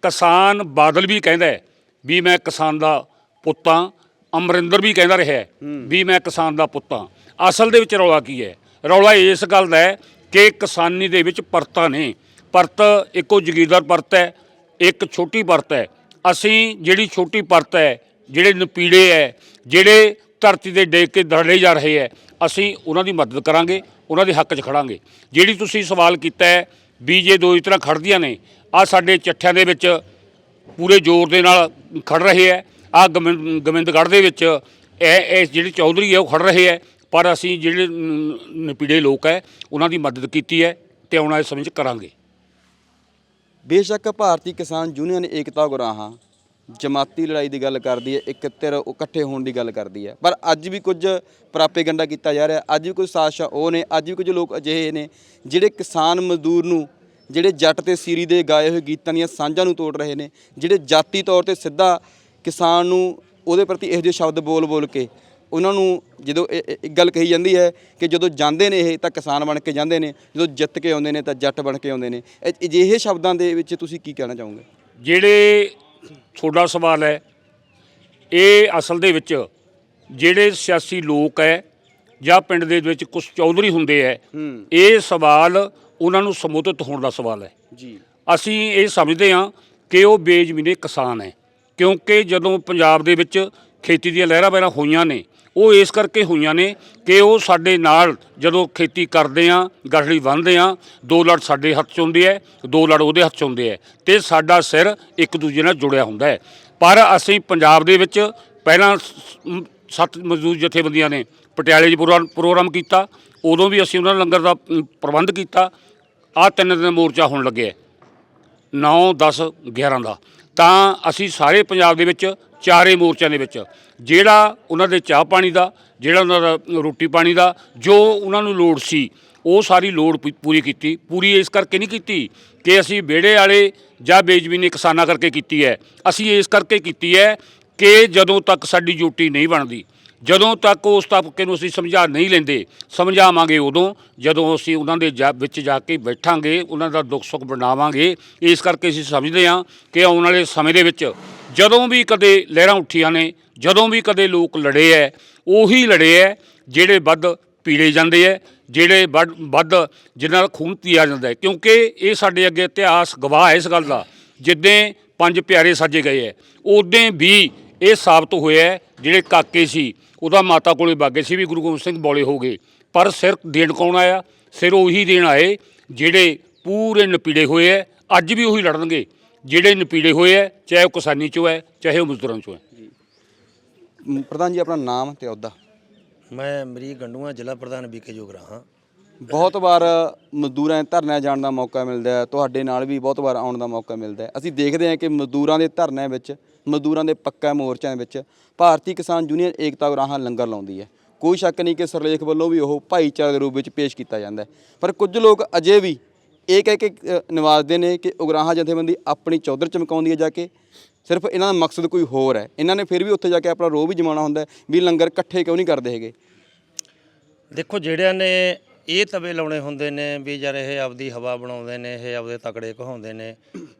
ਕਿਸਾਨ ਬਾਦਲ ਵੀ ਕਹਿੰਦਾ ਹੈ ਵੀ ਮੈਂ ਕਿਸਾਨ ਦਾ ਪੁੱਤਾਂ ਅਮਰਿੰਦਰ ਵੀ ਕਹਿੰਦਾ ਰਿਹਾ ਵੀ ਮੈਂ ਕਿਸਾਨ ਦਾ ਪੁੱਤਾਂ ਅਸਲ ਦੇ ਵਿੱਚ ਰੌਲਾ ਕੀ ਹੈ? ਰੌਲਾ ਇਸ ਗੱਲ ਦਾ ਹੈ ਕਿ ਕਿਸਾਨੀ ਦੇ ਵਿੱਚ ਪਰਤਾਂ ਨੇ। ਪਰਤ, ਇੱਕੋ ਜ਼ਗੀਰਦਾਰ ਪਰਤ ਹੈ, ਇੱਕ ਛੋਟੀ ਪਰਤ ਹੈ। ਅਸੀਂ ਜਿਹੜੀ ਛੋਟੀ ਪਰਤ ਹੈ, ਜਿਹੜੇ ਨਪੀੜੇ ਹੈ, ਜਿਹੜੇ ਧਰਤੀ ਦੇ ਡੇਕ ਕੇ ਦਰੜੇ ਜਾ ਰਹੇ ਹੈ, ਅਸੀਂ ਉਹਨਾਂ ਦੀ ਮਦਦ ਕਰਾਂਗੇ, ਉਹਨਾਂ ਦੇ ਹੱਕ 'ਚ ਖੜਾਂਗੇ। ਜਿਹੜੀ ਤੁਸੀਂ ਸਵਾਲ ਕੀਤਾ ਹੈ ਵੀ ਜੇ ਦੋ ਇਸ ਤਰ੍ਹਾਂ ਖੜਦੀਆਂ ਨੇ ਆ ਸਾਡੇ ਚੱਠਿਆਂ ਦੇ ਵਿੱਚ ਪੂਰੇ ਜ਼ੋਰ ਦੇ ਨਾਲ ਖੜ ਰਹੇ ਹੈ ਆ ਗੋਬਿੰਦਗੜ੍ਹ ਦੇ ਵਿੱਚ ਇਹ ਇਹ ਜਿਹੜੇ ਚੌਧਰੀ ਹੈ ਉਹ ਖੜ ਰਹੇ ਹੈ, ਪਰ ਅਸੀਂ ਜਿਹੜੇ ਨਪੀੜੇ ਲੋਕ ਹੈ, ਉਹਨਾਂ ਦੀ ਮਦਦ ਕੀਤੀ ਹੈ ਤੇ ਆਉਣ ਵਾਲੇ ਸਮੇਂ 'ਚ ਕਰਾਂਗੇ। ਬੇਸ਼ੱਕ ਭਾਰਤੀ ਕਿਸਾਨ ਯੂਨੀਅਨ ਏਕਤਾ ਗੁਰਾਹਾਂ ਜਮਾਤੀ ਲੜਾਈ ਦੀ ਗੱਲ ਕਰਦੀ ਹੈ ਇਕੱਤਰ ਇਕੱਠੇ ਹੋਣ ਦੀ ਗੱਲ ਕਰਦੀ ਹੈ। ਪਰ ਅੱਜ ਵੀ ਕੁਝ ਪ੍ਰਾਪੇਗੰਡਾ ਕੀਤਾ ਜਾ ਰਿਹਾ, ਅੱਜ ਵੀ ਕੁਝ ਸਾਜ਼ਿਸ਼ਾਂ ਉਹ ਨੇ, ਅੱਜ ਵੀ ਕੁਝ ਲੋਕ ਅਜਿਹੇ ਨੇ ਜਿਹੜੇ ਕਿਸਾਨ ਮਜ਼ਦੂਰ ਨੂੰ, ਜਿਹੜੇ ਜੱਟ ਤੇ ਸੀਰੀ ਦੇ ਗਾਏ ਹੋਏ ਗੀਤਾਂ ਦੀਆਂ ਸਾਂਝਾਂ ਨੂੰ ਤੋੜ ਰਹੇ ਨੇ, ਜਿਹੜੇ ਜਾਤੀ ਤੌਰ ਤੇ ਸਿੱਧਾ ਕਿਸਾਨ ਨੂੰ ਉਹਦੇ ਪ੍ਰਤੀ ਇਹੋ ਜਿਹੇ ਸ਼ਬਦ ਬੋਲ ਬੋਲ ਕੇ ਉਹਨਾਂ ਨੂੰ ਜਦੋਂ ਇੱਕ ਗੱਲ ਕਹੀ ਜਾਂਦੀ ਹੈ ਕਿ ਜਦੋਂ ਜਾਂਦੇ ਨੇ ਇਹ ਤਾਂ ਕਿਸਾਨ ਬਣ ਕੇ ਜਾਂਦੇ ਨੇ। ਜਦੋਂ ਜਿੱਤ ਕੇ ਆਉਂਦੇ ਨੇ ਤਾਂ ਜੱਟ ਬਣ ਕੇ ਆਉਂਦੇ ਨੇ। ਇਹ- ਅਜਿਹੇ ਸ਼ਬਦਾਂ ਦੇ ਵਿੱਚ ਤੁਸੀਂ ਕੀ ਕਹਿਣਾ ਚਾਹੋਗੇ? ਜਿਹੜੇ ਤੁਹਾਡਾ ਸਵਾਲ ਹੈ ਇਹ ਅਸਲ ਦੇ ਵਿੱਚ ਜਿਹੜੇ ਸਿਆਸੀ ਲੋਕ ਹੈ ਜਾਂ ਪਿੰਡ ਦੇ ਵਿੱਚ ਕੁਝ ਚੌਧਰੀ ਹੁੰਦੇ ਹੈ ਇਹ ਸਵਾਲ ਉਹਨਾਂ ਨੂੰ ਸੰਬੋਧਿਤ ਹੋਣ ਦਾ ਸਵਾਲ ਹੈ। ਜੀ। ਅਸੀਂ ਇਹ ਸਮਝਦੇ ਹਾਂ ਕਿ ਉਹ ਬੇਜ਼ਮੀਨੇ ਕਿਸਾਨ ਹੈ ਕਿਉਂਕਿ ਜਦੋਂ ਪੰਜਾਬ ਦੇ ਵਿੱਚ ਖੇਤੀ ਦੀਆਂ ਲਹਿਰਾਂ ਬਹਿਰਾਂ ਹੋਈਆਂ ਨੇ ਉਹ ਇਸ ਕਰਕੇ ਹੋਈਆਂ ਨੇ ਕਿ ਉਹ ਸਾਡੇ ਨਾਲ ਜਦੋਂ ਖੇਤੀ ਕਰਦੇ ਆ ਗਠੜੀ ਬੰਨ੍ਹਦੇ ਆ, ਦੋ ਲੜ ਸਾਡੇ ਹੱਥ 'ਚ ਹੁੰਦੇ ਐ ਦੋ ਲੜ ਉਹਦੇ ਹੱਥ 'ਚ ਹੁੰਦੇ ਐ ਤੇ ਸਾਡਾ ਸਿਰ ਇੱਕ ਦੂਜੇ ਨਾਲ ਜੁੜਿਆ ਹੁੰਦਾ ਹੈ। ਪਰ ਅਸੀਂ ਪੰਜਾਬ ਦੇ ਵਿੱਚ ਪਹਿਲਾਂ ਸੱਤ ਮਜ਼ਦੂਰ ਜਥੇਬੰਦੀਆਂ ਨੇ ਪਟਿਆਲੇ 'ਚ ਪ੍ਰੋਗਰਾਮ ਪ੍ਰੋਗਰਾਮ ਕੀਤਾ, ਉਦੋਂ ਵੀ ਅਸੀਂ ਉਹਨਾਂ ਲੰਗਰ ਦਾ ਪ੍ਰਬੰਧ ਕੀਤਾ, ਆਹ ਤਿੰਨ ਦਿਨ ਮੋਰਚਾ ਹੋਣ ਲੱਗਿਆ 9 10 11 ਦਾ। ਤਾਂ ਅਸੀਂ ਸਾਰੇ ਪੰਜਾਬ ਦੇ ਵਿੱਚ ਚਾਰੇ ਮੋਰਚਿਆਂ ਦੇ ਵਿੱਚ, ਜਿਹੜਾ ਉਹਨਾਂ ਦੇ ਚਾਹ ਪਾਣੀ ਦਾ, ਜਿਹੜਾ ਉਹਨਾਂ ਦਾ ਰੋਟੀ ਪਾਣੀ ਦਾ, ਜੋ ਉਹਨਾਂ ਨੂੰ ਲੋੜ ਸੀ, ਉਹ ਸਾਰੀ ਲੋੜ ਪੂ- ਪੂਰੀ ਕੀਤੀ। ਪੂਰੀ ਇਸ ਕਰਕੇ ਨਹੀਂ ਕੀਤੀ ਕਿ ਅਸੀਂ ਵਿਹੜੇ ਵਾਲੇ ਜਾਂ ਬੇਜ਼ਮੀਨੀ ਕਿਸਾਨਾਂ ਕਰਕੇ ਕੀਤੀ ਹੈ। ਅਸੀਂ ਇਸ ਕਰਕੇ ਕੀਤੀ ਹੈ ਕਿ ਜਦੋਂ ਤੱਕ ਸਾਡੀ ਡਿਊਟੀ ਨਹੀਂ ਬਣਦੀ, ਜਦੋਂ ਤੱਕ ਉਸ ਤਬਕੇ ਨੂੰ ਅਸੀਂ ਸਮਝਾ ਨਹੀਂ ਲੈਂਦੇ, ਸਮਝਾਵਾਂਗੇ ਉਦੋਂ, ਜਦੋਂ ਅਸੀਂ ਉਹਨਾਂ ਦੇ ਜਾ- ਵਿੱਚ ਜਾ ਕੇ ਬੈਠਾਂਗੇ, ਉਹਨਾਂ ਦਾ ਦੁੱਖ ਸੁੱਖ ਬਣਾਵਾਂਗੇ। ਇਸ ਕਰਕੇ ਅਸੀਂ ਸਮਝਦੇ ਹਾਂ ਕਿ ਆਉਣ ਵਾਲੇ ਸਮੇਂ ਦੇ ਵਿੱਚ ਜਦੋਂ ਵੀ ਕਦੇ ਲਹਿਰਾਂ ਉੱਠੀਆਂ ਨੇ, ਜਦੋਂ ਵੀ ਕਦੇ ਲੋਕ ਲੜੇ ਐ, ਉਹੀ ਲੜੇ ਐ ਜਿਹੜੇ ਵੱਧ ਪੀੜੇ ਜਾਂਦੇ ਐ, ਜਿਹੜੇ ਵੱਧ ਵੱਧ ਜਿਨ੍ਹਾਂ ਦਾ ਖੂਨ ਪੀਆ ਜਾਂਦਾ ਕਿਉਂਕਿ ਇਹ ਸਾਡੇ ਅੱਗੇ ਇਤਿਹਾਸ ਗਵਾਹ ਹੈ ਇਸ ਗੱਲ ਦਾ, ਜਿੱਦਾਂ ਪੰਜ ਪਿਆਰੇ ਸਾਜੇ ਗਏ ਐ ਉਦੋਂ ਵੀ ਇਹ ਸਾਬਤ ਹੋਇਆ ਜਿਹੜੇ ਕਾਕੇ ਸੀ, ਉਹਦਾ ਮਾਤਾ ਕੋਲੇ ਬਾਗੇ ਸੀ ਵੀ ਗੁਰੂ ਗੋਬਿੰਦ ਸਿੰਘ ਬੋਲੇ ਹੋ ਗਏ। ਪਰ ਸਿਰ ਦੇਣ ਕੌਣ ਆਇਆ? ਸਿਰ ਉਹੀ ਦੇਣ ਆਏ ਜਿਹੜੇ ਪੂਰੇ ਨਪੀੜੇ ਹੋਏ ਐ, ਅੱਜ ਵੀ ਉਹੀ ਲੜਨਗੇ। ਜਿਹੜੇ ਨਪੀੜੇ ਹੋਏ ਐ ਚਾਹੇ ਉਹ ਕਿਸਾਨੀ ਚੋਂ ਹੈ ਚਾਹੇ ਉਹ ਮਜ਼ਦੂਰਾਂ ਚੋਂ ਹੈ। ਮ, ਪ੍ਰਧਾਨ ਜੀ ਆਪਣਾ ਨਾਮ ਤੇ ਅਹੁਦਾ। ਮੈਂ ਮਰੀ ਗੰਡੂਆ ਜ਼ਿਲ੍ਹਾ ਪ੍ਰਧਾਨ ਬੀਕੇ ਜੋਗਰਾ ਹਾਂ। ਬਹੁਤ ਵਾਰ ਮਜ਼ਦੂਰਾਂ ਦੇ ਧਰਨਿਆਂ ਜਾਣ ਦਾ ਮੌਕਾ ਮਿਲਦਾ ਹੈ ਤੁਹਾਡੇ ਨਾਲ ਵੀ ਬਹੁਤ ਵਾਰ ਆਉਣ ਦਾ ਮੌਕਾ ਮਿਲਦਾ ਹੈ। ਅਸੀਂ ਦੇਖਦੇ ਹਾਂ ਕਿ ਮਜ਼ਦੂਰਾਂ ਦੇ ਧਰਨਿਆਂ ਵਿੱਚ ਮਜ਼ਦੂਰਾਂ ਦੇ ਪੱਕਾ ਮੋਰਚਿਆਂ ਵਿੱਚ ਭਾਰਤੀ ਕਿਸਾਨ ਯੂਨੀਅਨ ਏਕਤਾ ਉਗਰਾਹਾਂ ਲੰਗਰ ਲਾਉਂਦੀ ਹੈ। ਕੋਈ ਸ਼ੱਕ ਨਹੀਂ ਕਿ ਸਰਲੇਖ ਵੱਲੋਂ ਵੀ ਉਹ ਭਾਈਚਾਰੇ ਦੇ ਰੂਪ ਵਿੱਚ ਪੇਸ਼ ਕੀਤਾ ਜਾਂਦਾ ਹੈ। ਪਰ ਕੁਝ ਲੋਕ ਅਜੇ ਵੀ ਇਹ ਕਹਿ ਕੇ ਨਿਵਾਜਦੇ ਨੇ ਕਿ ਉਗਰਾਹਾਂ ਜਥੇਬੰਦੀ ਆਪਣੀ ਚੌਧਰ ਚਮਕਾਉਂਦੀ ਹੈ ਜਾ ਕੇ। ਸਿਰਫ ਇਹਨਾਂ ਦਾ ਮਕਸਦ ਕੋਈ ਹੋਰ ਹੈ। ਇਹਨਾਂ ਨੇ ਫਿਰ ਵੀ ਉੱਥੇ ਜਾ ਕੇ ਆਪਣਾ ਰੋਹ ਵੀ ਜਮਾਉਣਾ ਹੁੰਦਾ ਵੀ ਲੰਗਰ ਇਕੱਠੇ ਕਿਉਂ ਨਹੀਂ ਕਰਦੇ ਹੈਗੇ। ਦੇਖੋ ਜਿਹੜਿਆਂ ਨੇ ਇਹ ਤਵੇ ਲਾਉਣੇ ਹੁੰਦੇ ਨੇ ਵੀ ਯਾਰ ਇਹ ਆਪਦੀ ਹਵਾ ਬਣਾਉਂਦੇ ਨੇ ਇਹ ਆਪਦੇ ਤਕੜੇ ਕਹਾਉਂਦੇ ਨੇ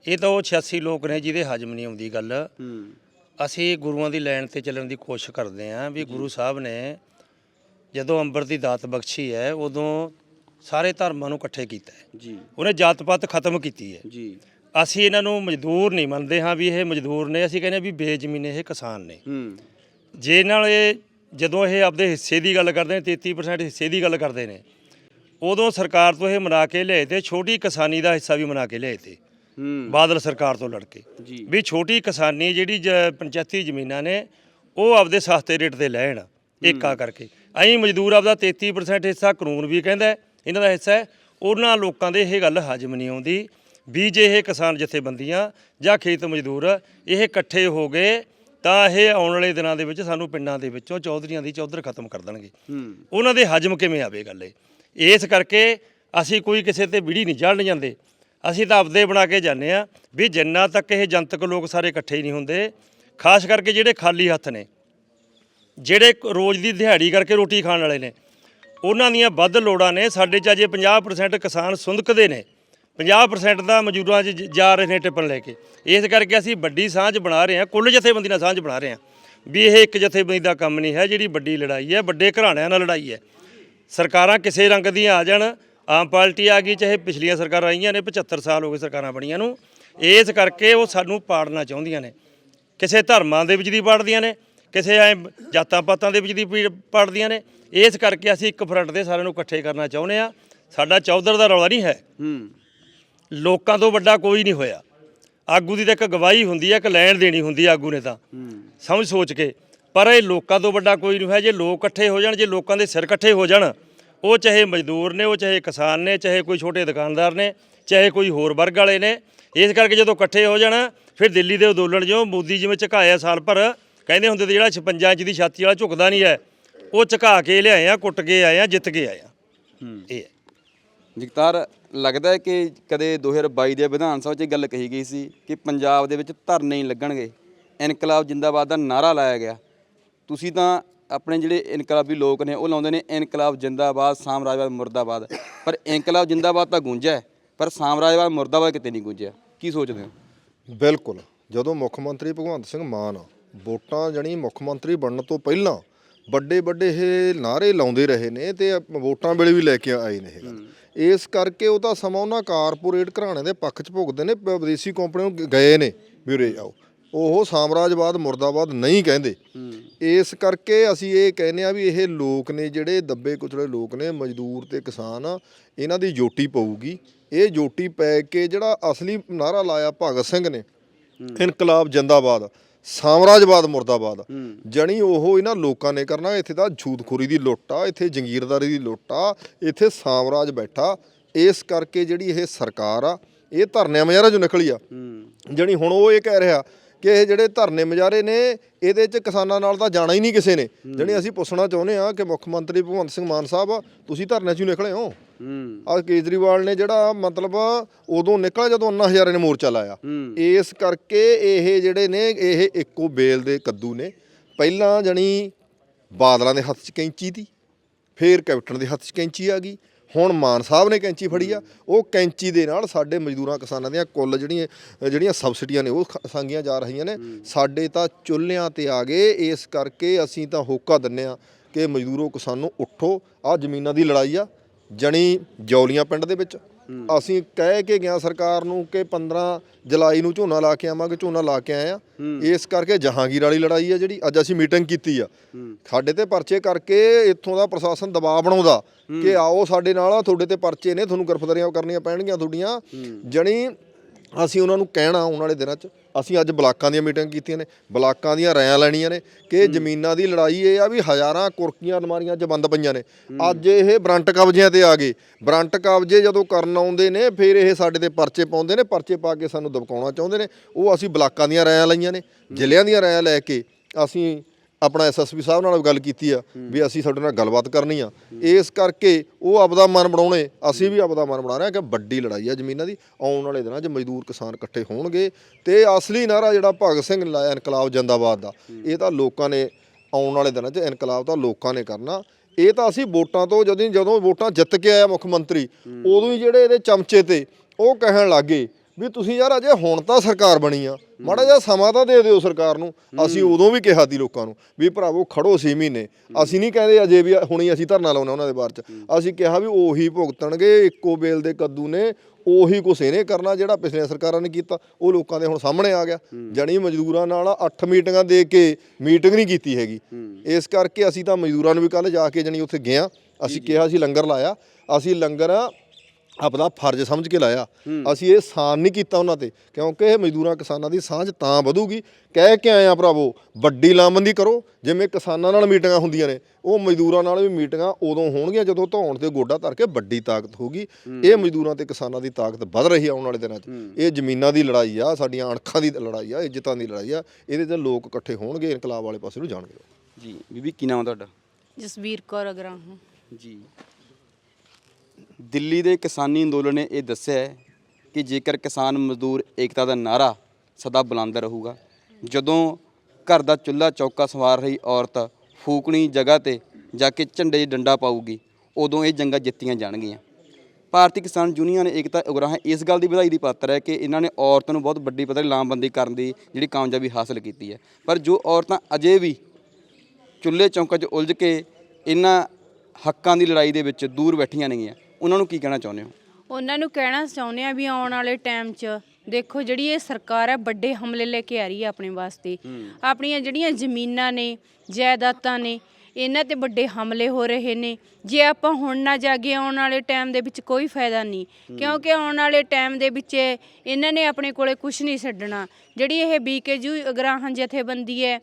ਇਹ ਤਾਂ ਉਹ 86 ਲੋਕ ਨੇ ਜਿਹਦੇ ਹਜਮ ਨਹੀਂ ਆਉਂਦੀ ਗੱਲ। ਅਸੀਂ ਗੁਰੂਆਂ ਦੀ ਲਾਈਨ ਤੇ ਚੱਲਣ ਦੀ ਕੋਸ਼ਿਸ਼ ਕਰਦੇ ਆਂ ਵੀ ਗੁਰੂ ਸਾਹਿਬ ਨੇ ਜਦੋਂ ਅੰਬਰ ਦੀ ਦਾਤ ਬਖਸ਼ੀ ਹੈ ਉਦੋਂ ਸਾਰੇ ਧਰਮਾਂ ਨੂੰ ਇਕੱਠੇ ਕੀਤਾ ਹੈ। ਜੀ। ਉਹਨੇ ਜਾਤ ਪਾਤ ਖਤਮ ਕੀਤੀ ਹੈ। ਜੀ। ਅਸੀਂ ਇਹਨਾਂ ਨੂੰ ਮਜ਼ਦੂਰ ਨਹੀਂ ਮੰਨਦੇ ਹਾਂ ਵੀ ਇਹ ਮਜ਼ਦੂਰ ਨੇ। ਅਸੀਂ ਕਹਿੰਦੇ ਵੀ ਬੇਜ਼ਮੀਨ ਇਹ ਕਿਸਾਨ ਨੇ। ਹੂੰ। ਜੇ ਨਾਲ ਇਹ ਜਦੋਂ ਇਹ ਆਪਦੇ ਹਿੱਸੇ ਦੀ ਗੱਲ ਕਰਦੇ ਨੇ 33% ਹਿੱਸੇ ਦੀ ਗੱਲ ਕਰਦੇ ਨੇ ਉਦੋਂ ਸਰਕਾਰ ਤੋਂ ਇਹ ਮਨਾ ਕੇ ਲਿਆਏ ਤੇ ਛੋਟੀ ਕਿਸਾਨੀ ਦਾ ਹਿੱਸਾ ਵੀ ਮਨਾ ਕੇ ਲਿਆਏ ਤੇ। ਹੂੰ। ਬਾਦਲ ਸਰਕਾਰ ਤੋਂ ਲੜ ਕੇ। ਵੀ ਛੋਟੀ ਕਿਸਾਨੀ ਜਿਹੜੀ ਪੰਚਾਇਤੀ ਜ਼ਮੀਨਾਂ ਨੇ ਉਹ ਆਪਦੇ ਸਸਤੇ ਰੇਟ ਤੇ ਲੈਣ। ਏਕਾ ਕਰਕੇ। ਅਸੀਂ ਮਜ਼ਦੂਰ ਆਪਦਾ 33% ਹਿੱਸਾ ਕਾਨੂੰਨ ਵੀ ਕਹਿੰਦਾ ਇਹਨਾਂ ਦਾ ਹਿੱਸਾ ਹੈ। ਉਹਨਾਂ ਲੋਕਾਂ ਦੇ ਇਹ ਗੱਲ ਹਜਮ ਨਹੀਂ ਆਉਂਦੀ ਵੀ ਜੇ ਇਹ ਕਿਸਾਨ ਜਥੇਬੰਦੀਆਂ ਜਾਂ ਖੇਤ ਮਜ਼ਦੂਰ ਇਹ ਇਕੱਠੇ ਹੋ ਗਏ ਤਾਂ ਇਹ ਆਉਣ ਵਾਲੇ ਦਿਨਾਂ ਦੇ ਵਿੱਚ ਸਾਨੂੰ ਪਿੰਡਾਂ ਦੇ ਵਿੱਚੋਂ ਚੌਧਰੀਆਂ ਦੀ ਚੌਧਰ ਖਤਮ ਕਰ ਦੇਣਗੇ। ਉਹਨਾਂ ਦੇ ਹਜਮ ਕਿਵੇਂ ਆਵੇ ਗੱਲ ਇਹ? ਇਸ ਕਰਕੇ ਅਸੀਂ ਕੋਈ ਕਿਸੇ ਤੇ ਵਿੜੀ ਨਹੀਂ ਜੜਨ ਜਾਂਦੇ। ਅਸੀਂ ਤਾਂ ਆਪਦੇ ਬਣਾ ਕੇ ਜਾਂਦੇ ਆ ਵੀ ਜਿੰਨਾ ਤੱਕ ਇਹ ਜਨਤਕ ਲੋਕ ਸਾਰੇ ਇਕੱਠੇ ਹੀ ਨਹੀਂ ਹੁੰਦੇ ਖਾਸ ਕਰਕੇ ਜਿਹੜੇ ਖਾਲੀ ਹੱਥ ਨੇ ਜਿਹੜੇ ਰੋਜ਼ ਦੀ ਦਿਹਾੜੀ ਕਰਕੇ ਰੋਟੀ ਖਾਣ ਵਾਲੇ ਨੇ ਉਹਨਾਂ ਦੀਆਂ ਵੱਧ ਲੋੜਾਂ ਨੇ। ਸਾਡੇ ਚ ਅਜੇ 50% ਕਿਸਾਨ ਸੁੰਦਕਦੇ ਨੇ। 50% ਦਾ ਮਜ਼ਦੂਰਾਂ 'ਚ ਜਾ ਰਹੇ ਨੇ ਟਿੱਪਣ ਲੈ ਕੇ। ਇਸ ਕਰਕੇ ਅਸੀਂ ਵੱਡੀ ਸਾਂਝ ਬਣਾ ਰਹੇ ਹਾਂ। ਕੁੱਲ ਜਥੇਬੰਦੀ ਨਾਲ ਸਾਂਝ ਬਣਾ ਰਹੇ ਹਾਂ। ਵੀ ਇਹ ਇੱਕ ਜਥੇਬੰਦੀ ਦਾ ਕੰਮ ਨਹੀਂ ਹੈ, ਜਿਹੜੀ ਵੱਡੀ ਲੜਾਈ ਹੈ। ਵੱਡੇ ਘਰਾਣਿਆਂ ਨਾਲ ਲੜਾਈ ਹੈ। ਸਰਕਾਰਾਂ ਕਿਸੇ ਰੰਗ ਦੀਆਂ ਆ ਜਾਣ। ਆਮ ਪਾਰਟੀ ਆ ਗਈ, ਚਾਹੇ ਪਿਛਲੀਆਂ ਸਰਕਾਰਾਂ ਆਈਆਂ ਨੇ 75 ਸਾਲ ਹੋ ਗਏ ਸਰਕਾਰਾਂ ਬਣੀਆਂ ਨੂੰ। ਇਸ ਕਰਕੇ ਉਹ ਸਾਨੂੰ ਪਾੜਨਾ ਚਾਹੁੰਦੀਆਂ ਨੇ। ਕਿਸੇ ਧਰਮਾਂ ਦੇ ਵਿੱਚ ਦੀ ਪਾੜਦੀਆਂ ਨੇ। ਕਿਸੇ ਐ ਜਾਤਾਂ ਪਾਤਾਂ ਦੇ ਵਿੱਚ ਦੀ ਪੀੜ- ਪਾੜਦੀਆਂ ਨੇ ਇਸ ਕਰਕੇ ਅਸੀਂ ਇੱਕ ਫਰੰਟ ਤੇ ਸਾਰਿਆਂ ਨੂੰ ਇਕੱਠੇ ਕਰਨਾ ਚਾਹੁੰਦੇ ਆ ਸਾਡਾ ਚੌਧਰ ਦਾ ਰੌਲਾ ਨਹੀਂ ਹੈ। ਹੂੰ। ਲੋਕਾਂ ਤੋਂ ਵੱਡਾ ਕੋਈ ਨਹੀਂ ਹੋਇਆ। ਆਗੂ ਦੀ ਤਾਂ ਇੱਕ ਗਵਾਹੀ ਹੁੰਦੀ ਹੈ ਇੱਕ ਲੈਣ ਦੇਣੀ ਹੁੰਦੀ ਹੈ ਆਗੂ ਨੇ ਤਾਂ। ਸਮਝ ਸੋਚ ਕੇ। ਪਰ ਇਹ ਲੋਕਾਂ ਤੋਂ ਵੱਡਾ ਕੋਈ ਨਹੀਂ ਹੋਇਆ। ਜੇ ਲੋਕ ਇਕੱਠੇ ਹੋ ਜਾਣ ਜੇ ਲੋਕਾਂ ਦੇ ਸਿਰ ਇਕੱਠੇ ਹੋ ਜਾਣ ਉਹ ਚਾਹੇ ਮਜ਼ਦੂਰ ਨੇ ਉਹ ਚਾਹੇ ਕਿਸਾਨ ਨੇ ਚਾਹੇ ਕੋਈ ਛੋਟੇ ਦੁਕਾਨਦਾਰ ਨੇ ਚਾਹੇ ਕੋਈ ਹੋਰ ਵਰਗ ਵਾਲੇ ਨੇ ਇਸ ਕਰਕੇ ਜਦੋਂ ਇਕੱਠੇ ਹੋ ਜਾਣ ਫਿਰ ਦਿੱਲੀ ਦੇ ਅੰਦੋਲਨ ਜਿਉਂ ਮੋਦੀ ਜਿਵੇਂ ਝੁਕਾਇਆ ਸਾਲ ਭਰ ਕਹਿੰਦੇ ਹੁੰਦੇ ਤੇ ਜਿਹੜਾ 56 ਇੰਚ ਦੀ ਛਾਤੀ ਵਾਲਾ ਝੁਕਦਾ ਨਹੀਂ ਹੈ ਉਹ ਝੁਕਾ ਕੇ ਲਿਆਏ ਆ ਕੁੱਟ ਕੇ ਆਏ ਆ ਜਿੱਤ ਕੇ ਆਏ ਆ। ਇਹ ਹੈ। ਜਗਤਾਰ ਲੱਗਦਾ ਹੈ ਕਿ ਕਦੇ 2022 ਦੇ ਵਿਧਾਨ ਸਭਾ 'ਚ ਇਹ ਗੱਲ ਕਹੀ ਗਈ ਸੀ ਕਿ ਪੰਜਾਬ ਦੇ ਵਿੱਚ ਧਰਨੇ ਨਹੀਂ ਲੱਗਣਗੇ। ਇਨਕਲਾਬ ਜਿੰਦਾਬਾਦ ਦਾ ਨਾਰਾ ਲਾਇਆ ਗਿਆ। ਤੁਸੀਂ ਤਾਂ ਆਪਣੇ ਜਿਹੜੇ ਇਨਕਲਾਬੀ ਲੋਕ ਨੇ ਉਹ ਲਾਉਂਦੇ ਨੇ ਇਨਕਲਾਬ ਜਿੰਦਾਬਾਦ ਸਾਮਰਾਜਵਾਦ ਮੁਰਦਾਬਾਦ। ਪਰ ਇਨਕਲਾਬ ਜਿੰਦਾਬਾਦ ਤਾਂ ਗੂੰਜਿਆ ਹੈ, ਪਰ ਸਾਮਰਾਜਵਾਦ ਮੁਰਦਾਬਾਦ ਕਿਤੇ ਨਹੀਂ ਗੂੰਜਿਆ। ਕੀ ਸੋਚਦੇ ਹੋ? ਬਿਲਕੁਲ। ਜਦੋਂ ਮੁੱਖ ਮੰਤਰੀ ਭਗਵੰਤ ਸਿੰਘ ਮਾਨ ਵੋਟਾਂ ਜਣੀ ਮੁੱਖ ਮੰਤਰੀ ਬਣਨ ਤੋਂ ਪਹਿਲਾਂ ਵੱਡੇ ਵੱਡੇ ਇਹ ਨਾਰੇ ਲਾਉਂਦੇ ਰਹੇ ਨੇ ਤੇ ਵੋਟਾਂ ਵੇਲੇ ਵੀ ਲੈ ਕੇ ਆਏ ਨੇ ਇਹ ਗੱਲ। ਇਸ ਕਰਕੇ ਉਹ ਤਾਂ ਸਮਾਂ ਉਹਨਾਂ ਕਾਰਪੋਰੇਟ ਘਰਾਣੇ ਦੇ ਪੱਖ 'ਚ ਭੁਗਦੇ ਨੇ ਪ- ਵਿਦੇਸ਼ੀ ਕੰਪਨੀ ਨੂੰ ਗ- ਗਏ ਨੇ ਵੀ ਉਰੇ ਆਓ। ਉਹ ਸਾਮਰਾਜਵਾਦ ਮੁਰਦਾਬਾਦ ਨਹੀਂ ਕਹਿੰਦੇ। ਇਸ ਕਰਕੇ ਅਸੀਂ ਇਹ ਕਹਿੰਦੇ ਆ ਵੀ ਇਹ ਲੋਕ ਨੇ ਜਿਹੜੇ ਦੱਬੇ ਕੁਚਲੇ ਲੋਕ ਨੇ ਮਜ਼ਦੂਰ ਤੇ ਕਿਸਾਨ ਆ, ਇਹਨਾਂ ਦੀ ਜੋਟੀ ਪਊਗੀ। ਇਹ ਜੋਟੀ ਪੈ ਕੇ ਜਿਹੜਾ ਅਸਲੀ ਨਾਰਾ ਲਾਇਆ ਭਗਤ ਸਿੰਘ ਨੇ ਇਨਕਲਾਬ ਜਿੰਦਾਬਾਦ। ਸਾਮਰਾਜਵਾਦ ਮੁਰਦਾਬਾਦ। ਜਣੀ ਉਹ ਇਹਨਾਂ ਲੋਕਾਂ ਨੇ ਕਰਨਾ ਇੱਥੇ ਤਾਂ ਝੂਠਖੋਰੀ ਦੀ ਲੁੱਟ ਆ ਇੱਥੇ ਜੰਗੀਰਦਾਰੀ ਦੀ ਲੁੱਟ ਆ ਇੱਥੇ ਸਾਮਰਾਜ ਬੈਠਾ। ਇਸ ਕਰਕੇ ਜਿਹੜੀ ਇਹ ਸਰਕਾਰ ਆ ਇਹ ਧਰਨਿਆਂ ਮਜ਼ਾਰਾ ਜੋ ਨਿਕਲੀ ਆ। ਜਣੀ ਹੁਣ ਉਹ ਇਹ ਕਹਿ ਰਿਹਾ ਕਿ ਇਹ ਜਿਹੜੇ ਧਰਨੇ ਮਜ਼ਾਰੇ ਨੇ ਇਹਦੇ 'ਚ ਕਿਸਾਨਾਂ ਨਾਲ ਤਾਂ ਜਾਣਾ ਹੀ ਨਹੀਂ ਕਿਸੇ ਨੇ। ਜਣੀ ਅਸੀਂ ਪੁੱਛਣਾ ਚਾਹੁੰਦੇ ਆ ਕਿ ਮੁੱਖ ਮੰਤਰੀ ਭਗਵੰਤ ਸਿੰਘ ਮਾਨ ਸਾਹਿਬ ਤੁਸੀਂ ਧਰਨਿਆਂ 'ਚੋਂ ਨਿਕਲੇ ਹੋ। ਆ ਕੇਜਰੀਵਾਲ ਨੇ ਜਿਹੜਾ ਮਤਲਬ ਉਦੋਂ ਨਿਕਲਿਆ ਜਦੋਂ ਅੰਨਾ ਹਜ਼ਾਰੇ ਨੇ ਮੋਰਚਾ ਲਾਇਆ। ਇਸ ਕਰਕੇ ਇਹ ਜਿਹੜੇ ਨੇ ਇਹ ਇੱਕੋ ਬੇਲ ਦੇ ਕੱਦੂ ਨੇ। ਪਹਿਲਾਂ ਜਣੀ ਬਾਦਲਾਂ ਦੇ ਹੱਥ 'ਚ ਕੈਂਚੀ ਤੀ ਫੇਰ ਕੈਪਟਨ ਦੇ ਹੱਥ 'ਚ ਕੈਂਚੀ ਆ ਗਈ। ਹੁਣ ਮਾਨ ਸਾਹਿਬ ਨੇ ਕੈਂਚੀ ਫੜੀ ਆ। ਉਹ ਕੈਂਚੀ ਦੇ ਨਾਲ ਸਾਡੇ ਮਜ਼ਦੂਰਾਂ ਕਿਸਾਨਾਂ ਦੀਆਂ ਕੁੱਲ ਜਿਹੜੀਆਂ ਜਿਹੜੀਆਂ ਸਬਸਿਡੀਆਂ ਨੇ ਉਹ ਸਾਂਗੀਆਂ ਜਾ ਰਹੀਆਂ ਨੇ। ਸਾਡੇ ਤਾਂ ਚੁੱਲ੍ਹਿਆਂ ਤੇ ਆ ਗਏ। ਇਸ ਕਰਕੇ ਅਸੀਂ ਤਾਂ ਹੋਕਾ ਦਿੰਨੇ ਆ ਕਿ ਮਜ਼ਦੂਰੋ ਕਿਸਾਨੋ ਉੱਠੋ। ਆ ਜ਼ਮੀਨਾਂ ਦੀ ਲੜਾਈ ਆ। ਜਣੀ ਜੌਲੀਆਂ ਪਿੰਡ ਦੇ ਵਿੱਚ। ਅਸੀਂ ਕਹਿ ਕੇ ਗਿਆ ਸਰਕਾਰ ਨੂੰ ਕਿ 15 ਜੁਲਾਈ ਨੂੰ ਝੋਨਾ ਲਾ ਕੇ ਆਵਾਂਗੇ ਝੋਨਾ ਲਾ ਕੇ ਆਏ ਆ। ਇਸ ਕਰਕੇ ਜਹਾਂਗੀਰ ਵਾਲੀ ਲੜਾਈ ਆ ਜਿਹੜੀ ਅੱਜ ਅਸੀਂ ਮੀਟਿੰਗ ਕੀਤੀ ਆ। ਸਾਡੇ ਤੇ ਪਰਚੇ ਕਰਕੇ ਇੱਥੋਂ ਦਾ ਪ੍ਰਸ਼ਾਸਨ ਦਬਾਅ ਬਣਾਉਂਦਾ ਕਿ ਆਓ ਸਾਡੇ ਨਾਲ ਤੁਹਾਡੇ ਤੇ ਪਰਚੇ ਨੇ ਤੁਹਾਨੂੰ ਗ੍ਰਿਫਤਾਰੀਆਂ ਕਰਨੀਆਂ ਪੈਣਗੀਆਂ ਤੁਹਾਡੀਆਂ। ਜਣੀ ਅਸੀਂ ਉਹਨਾਂ ਨੂੰ ਕਹਿਣਾ ਆਉਣ ਵਾਲੇ ਦਿਨਾਂ 'ਚ ਅਸੀਂ ਅੱਜ ਬਲਾਕਾਂ ਦੀਆਂ ਮੀਟਿੰਗ ਕੀਤੀਆਂ ਨੇ ਬਲਾਕਾਂ ਦੀਆਂ ਰਾਇਆਂ ਲੈਣੀਆਂ ਨੇ ਕਿ ਜ਼ਮੀਨਾਂ ਦੀ ਲੜਾਈ ਇਹ ਆ ਵੀ ਹਜ਼ਾਰਾਂ ਕੁਰਕੀਆਂ ਅਲਮਾਰੀਆਂ 'ਚ ਬੰਦ ਪਈਆਂ ਨੇ। ਅੱਜ ਇਹ ਬਰੰਟ ਕਬਜ਼ਿਆਂ ਤੇ ਆ ਗਏ। ਬਰੰਟ ਕਬਜ਼ੇ ਜਦੋਂ ਕਰਨ ਆਉਂਦੇ ਨੇ ਫਿਰ ਇਹ ਸਾਡੇ ਤੇ ਪਰਚੇ ਪਾਉਂਦੇ ਨੇ ਪਰਚੇ ਪਾ ਕੇ ਸਾਨੂੰ ਦਬਕਾਉਣਾ ਚਾਹੁੰਦੇ ਨੇ। ਉਹ ਅਸੀਂ ਬਲਾਕਾਂ ਦੀਆਂ ਰਾਇਆਂ ਲਈਆਂ ਨੇ ਜ਼ਿਲ੍ਹਿਆਂ ਦੀਆਂ ਰਾਇਆਂ ਲੈ ਕੇ ਅਸੀਂ ਆਪਣਾ ਐਸਐਸਪੀ ਸਾਹਿਬ ਨਾਲ ਗੱਲ ਕੀਤੀ ਆ ਵੀ ਅਸੀਂ ਤੁਹਾਡੇ ਨਾਲ ਗੱਲਬਾਤ ਕਰਨੀ ਆ। ਇਸ ਕਰਕੇ ਉਹ ਆਪਦਾ ਮਨ ਬਣਾਉਣੇ ਅਸੀਂ ਵੀ ਆਪਦਾ ਮਨ ਬਣਾ ਰਹੇ ਹਾਂ ਕਿ ਵੱਡੀ ਲੜਾਈ ਆ ਜ਼ਮੀਨਾਂ ਦੀ ਆਉਣ ਵਾਲੇ ਦਿਨਾਂ 'ਚ ਮਜ਼ਦੂਰ ਕਿਸਾਨ ਇਕੱਠੇ ਹੋਣਗੇ ਤੇ ਅਸਲੀ ਨਾਰਾ ਜਿਹੜਾ ਭਗਤ ਸਿੰਘ ਨੇ ਲਾਇਆ ਇਨਕਲਾਬ ਜਿੰਦਾਬਾਦ ਦਾ ਇਹ ਤਾਂ ਲੋਕਾਂ ਨੇ ਆਉਣ ਵਾਲੇ ਦਿਨਾਂ 'ਚ ਇਨਕਲਾਬ ਤਾਂ ਲੋਕਾਂ ਨੇ ਕਰਨਾ। ਇਹ ਤਾਂ ਅਸੀਂ ਵੋਟਾਂ ਤੋਂ ਜਦੋਂ ਜਦੋਂ ਵੋਟਾਂ ਜਿੱਤ ਕੇ ਆਇਆ ਮੁੱਖ ਮੰਤਰੀ ਉਦੋਂ ਹੀ ਜਿਹੜੇ ਇਹਦੇ ਚਮਚੇ ਤੇ ਉਹ ਕਹਿਣ ਲੱਗੇ ਵੀ ਤੁਸੀਂ ਯਾਰ ਅਜੇ ਹੁਣ ਤਾਂ ਸਰਕਾਰ ਬਣੀ ਆ। ਮਾੜਾ ਜਿਹਾ ਸਮਾਂ ਤਾਂ ਦੇ ਦਿਓ ਸਰਕਾਰ ਨੂੰ। ਅਸੀਂ ਉਦੋਂ ਵੀ ਕਿਹਾ ਸੀ ਲੋਕਾਂ ਨੂੰ ਵੀ ਭਰਾਵੋ ਖੜੋ 6 ਮਹੀਨੇ। ਅਸੀਂ ਨਹੀਂ ਕਹਿੰਦੇ ਅਜੇ ਵੀ ਹੁਣੀ ਅਸੀਂ ਧਰਨਾ ਲਾਉਣਾ ਉਹਨਾਂ ਦੇ ਬਾਰੇ ਚ। ਅਸੀਂ ਕਿਹਾ ਵੀ ਉਹੀ ਭੁਗਤਣਗੇ ਇੱਕੋ ਬੇਲ ਦੇ ਕੱਦੂ ਨੇ ਉਹੀ ਕੁਛ ਇਹਨੇ ਕਰਨਾ ਜਿਹੜਾ ਪਿਛਲੀਆਂ ਸਰਕਾਰਾਂ ਨੇ ਕੀਤਾ। ਉਹ ਲੋਕਾਂ ਦੇ ਹੁਣ ਸਾਹਮਣੇ ਆ ਗਿਆ। ਜਣੀ ਮਜ਼ਦੂਰਾਂ ਨਾਲ 8 ਮੀਟਿੰਗਾਂ ਦੇ ਕੇ ਮੀਟਿੰਗ ਨਹੀਂ ਕੀਤੀ ਹੈਗੀ। ਇਸ ਕਰਕੇ ਅਸੀਂ ਤਾਂ ਮਜ਼ਦੂਰਾਂ ਨੂੰ ਵੀ ਕੱਲ ਜਾ ਕੇ ਜਣੀ ਉੱਥੇ ਗਏ ਆ। ਅਸੀਂ ਕਿਹਾ ਸੀ ਲੰਗਰ ਲਾਇਆ। ਅਸੀਂ ਲੰਗਰ ਆਪਣਾ ਫਰਜ਼ ਸਮਝ ਕੇ ਲਾਇਆ। ਅਸੀਂ ਇਹ ਸਾਨ ਨਹੀਂ ਕੀਤਾ ਉਹਨਾਂ ਤੇ ਕਿਉਂਕਿ ਇਹ ਮਜ਼ਦੂਰਾਂ ਕਿਸਾਨਾਂ ਦੀ ਸਾਂਝ ਤਾਂ ਵਧੂਗੀ। ਕਹਿ ਕੇ ਆਏ ਆ ਭਰਾਵੋ ਵੱਡੀ ਲਾਮਬੰਦੀ ਕਰੋ ਜਿਵੇਂ ਕਿਸਾਨਾਂ ਨਾਲ ਮੀਟਿੰਗਾਂ ਹੁੰਦੀਆਂ ਨੇ ਉਹ ਮਜ਼ਦੂਰਾਂ ਨਾਲ ਵੀ ਮੀਟਿੰਗਾਂ ਉਦੋਂ ਹੋਣਗੀਆਂ ਜਦੋਂ ਧੌਣ ਤੇ ਗੋਡਾ ਧਰ ਕੇ ਵੱਡੀ ਤਾਕਤ ਹੋਊਗੀ। ਇਹ ਮਜ਼ਦੂਰਾਂ ਤੇ ਕਿਸਾਨਾਂ ਦੀ ਤਾਕਤ ਵੱਧ ਰਹੀ ਆ ਆਉਣ ਵਾਲੇ ਦਿਨਾਂ 'ਚ। ਇਹ ਜ਼ਮੀਨਾਂ ਦੀ ਲੜਾਈ ਆ ਸਾਡੀਆਂ ਅਣਖਾਂ ਦੀ ਲੜਾਈ ਆ ਇੱਜ਼ਤਾਂ ਦੀ ਲੜਾਈ ਆ ਇਹਦੇ ਤੇ ਲੋਕ ਇਕੱਠੇ ਹੋਣਗੇ ਇਨਕਲਾਬ ਵਾਲੇ ਪਾਸੇ ਨੂੰ ਜਾਣਗੇ। ਜੀ ਬੀਬੀ ਕੀ ਨਾਮ ਤੁਹਾਡਾ? ਜਸਵੀਰ ਕੌਰ ਅਗਰਾਹਾਂ। ਜੀ। ਦਿੱਲੀ ਦੇ ਕਿਸਾਨੀ ਅੰਦੋਲਨ ਨੇ ਇਹ ਦੱਸਿਆ ਹੈ ਕਿ ਜੇਕਰ ਕਿਸਾਨ ਮਜ਼ਦੂਰ ਏਕਤਾ ਦਾ ਨਾਰਾ ਸਦਾ ਬੁਲੰਦ ਰਹੂਗਾ, ਜਦੋਂ ਘਰ ਦਾ ਚੁੱਲ੍ਹਾ ਚੌਕਾ ਸਵਾਰ ਰਹੀ ਔਰਤ ਫੂਕਣੀ ਜਗ੍ਹਾ ਤੇ ਜਾ ਕੇ ਝੰਡੇ 'ਚ ਡੰਡਾ ਪਾਊਗੀ, ਉਦੋਂ ਇਹ ਜੰਗਾਂ ਜਿੱਤੀਆਂ ਜਾਣਗੀਆਂ। ਭਾਰਤੀ ਕਿਸਾਨ ਯੂਨੀਅਨ ਏਕਤਾ ਉਗਰਾਹਾਂ ਇਸ ਗੱਲ ਦੀ ਵਧਾਈ ਦੀ ਪਾਤਰ ਹੈ ਕਿ ਇਹਨਾਂ ਨੇ ਔਰਤ ਨੂੰ ਬਹੁਤ ਵੱਡੀ ਪੱਧਰ ਲਾਮਬੰਦੀ ਕਰਨ ਦੀ ਜਿਹੜੀ ਕਾਮਯਾਬੀ ਹਾਸਲ ਕੀਤੀ ਹੈ। ਪਰ ਜੋ ਔਰਤਾਂ ਅਜੇ ਵੀ ਚੁੱਲ੍ਹੇ ਚੌਂਕਾਂ 'ਚ ਉਲਝ ਕੇ ਇਹਨਾਂ ਹੱਕਾਂ ਦੀ ਲੜਾਈ ਦੇ ਵਿੱਚ ਦੂਰ ਬੈਠੀਆਂ ਨੇਗੀਆਂ ਉਹਨਾਂ ਨੂੰ ਕੀ ਕਹਿਣਾ ਚਾਹੁੰਦੇ ਹੋ? ਉਹਨਾਂ ਨੂੰ ਕਹਿਣਾ ਚਾਹੁੰਦੇ ਆ ਵੀ ਆਉਣ ਵਾਲੇ ਟਾਈਮ 'ਚ ਦੇਖੋ ਜਿਹੜੀ ਇਹ ਸਰਕਾਰ ਹੈ ਵੱਡੇ ਹਮਲੇ ਲੈ ਕੇ ਆ ਰਹੀ ਹੈ ਆਪਣੇ ਵਾਸਤੇ। ਆਪਣੀਆਂ ਜਿਹੜੀਆਂ ਜ਼ਮੀਨਾਂ ਨੇ ਜਾਇਦਾਦਾਂ ਨੇ ਇਹਨਾਂ ਤੇ ਵੱਡੇ ਹਮਲੇ ਹੋ ਰਹੇ ਨੇ। ਜੇ ਆਪਾਂ ਹੁਣ ਨਾ ਜਾਗੇ ਆਉਣ ਵਾਲੇ ਟਾਈਮ ਦੇ ਵਿੱਚ ਕੋਈ ਫਾਇਦਾ ਨਹੀਂ। ਕਿਉਂਕਿ ਆਉਣ ਵਾਲੇ ਟਾਈਮ ਦੇ ਵਿੱਚ ਇਹਨਾਂ ਨੇ ਆਪਣੇ ਕੋਲੇ ਕੁਝ ਨਹੀਂ ਛੱਡਣਾ। ਜਿਹੜੀ ਇਹ ਬੀਕੇਯੂ ਅਗਰਾਹਾਂ ਜਥੇਬੰਦੀ ਹੈ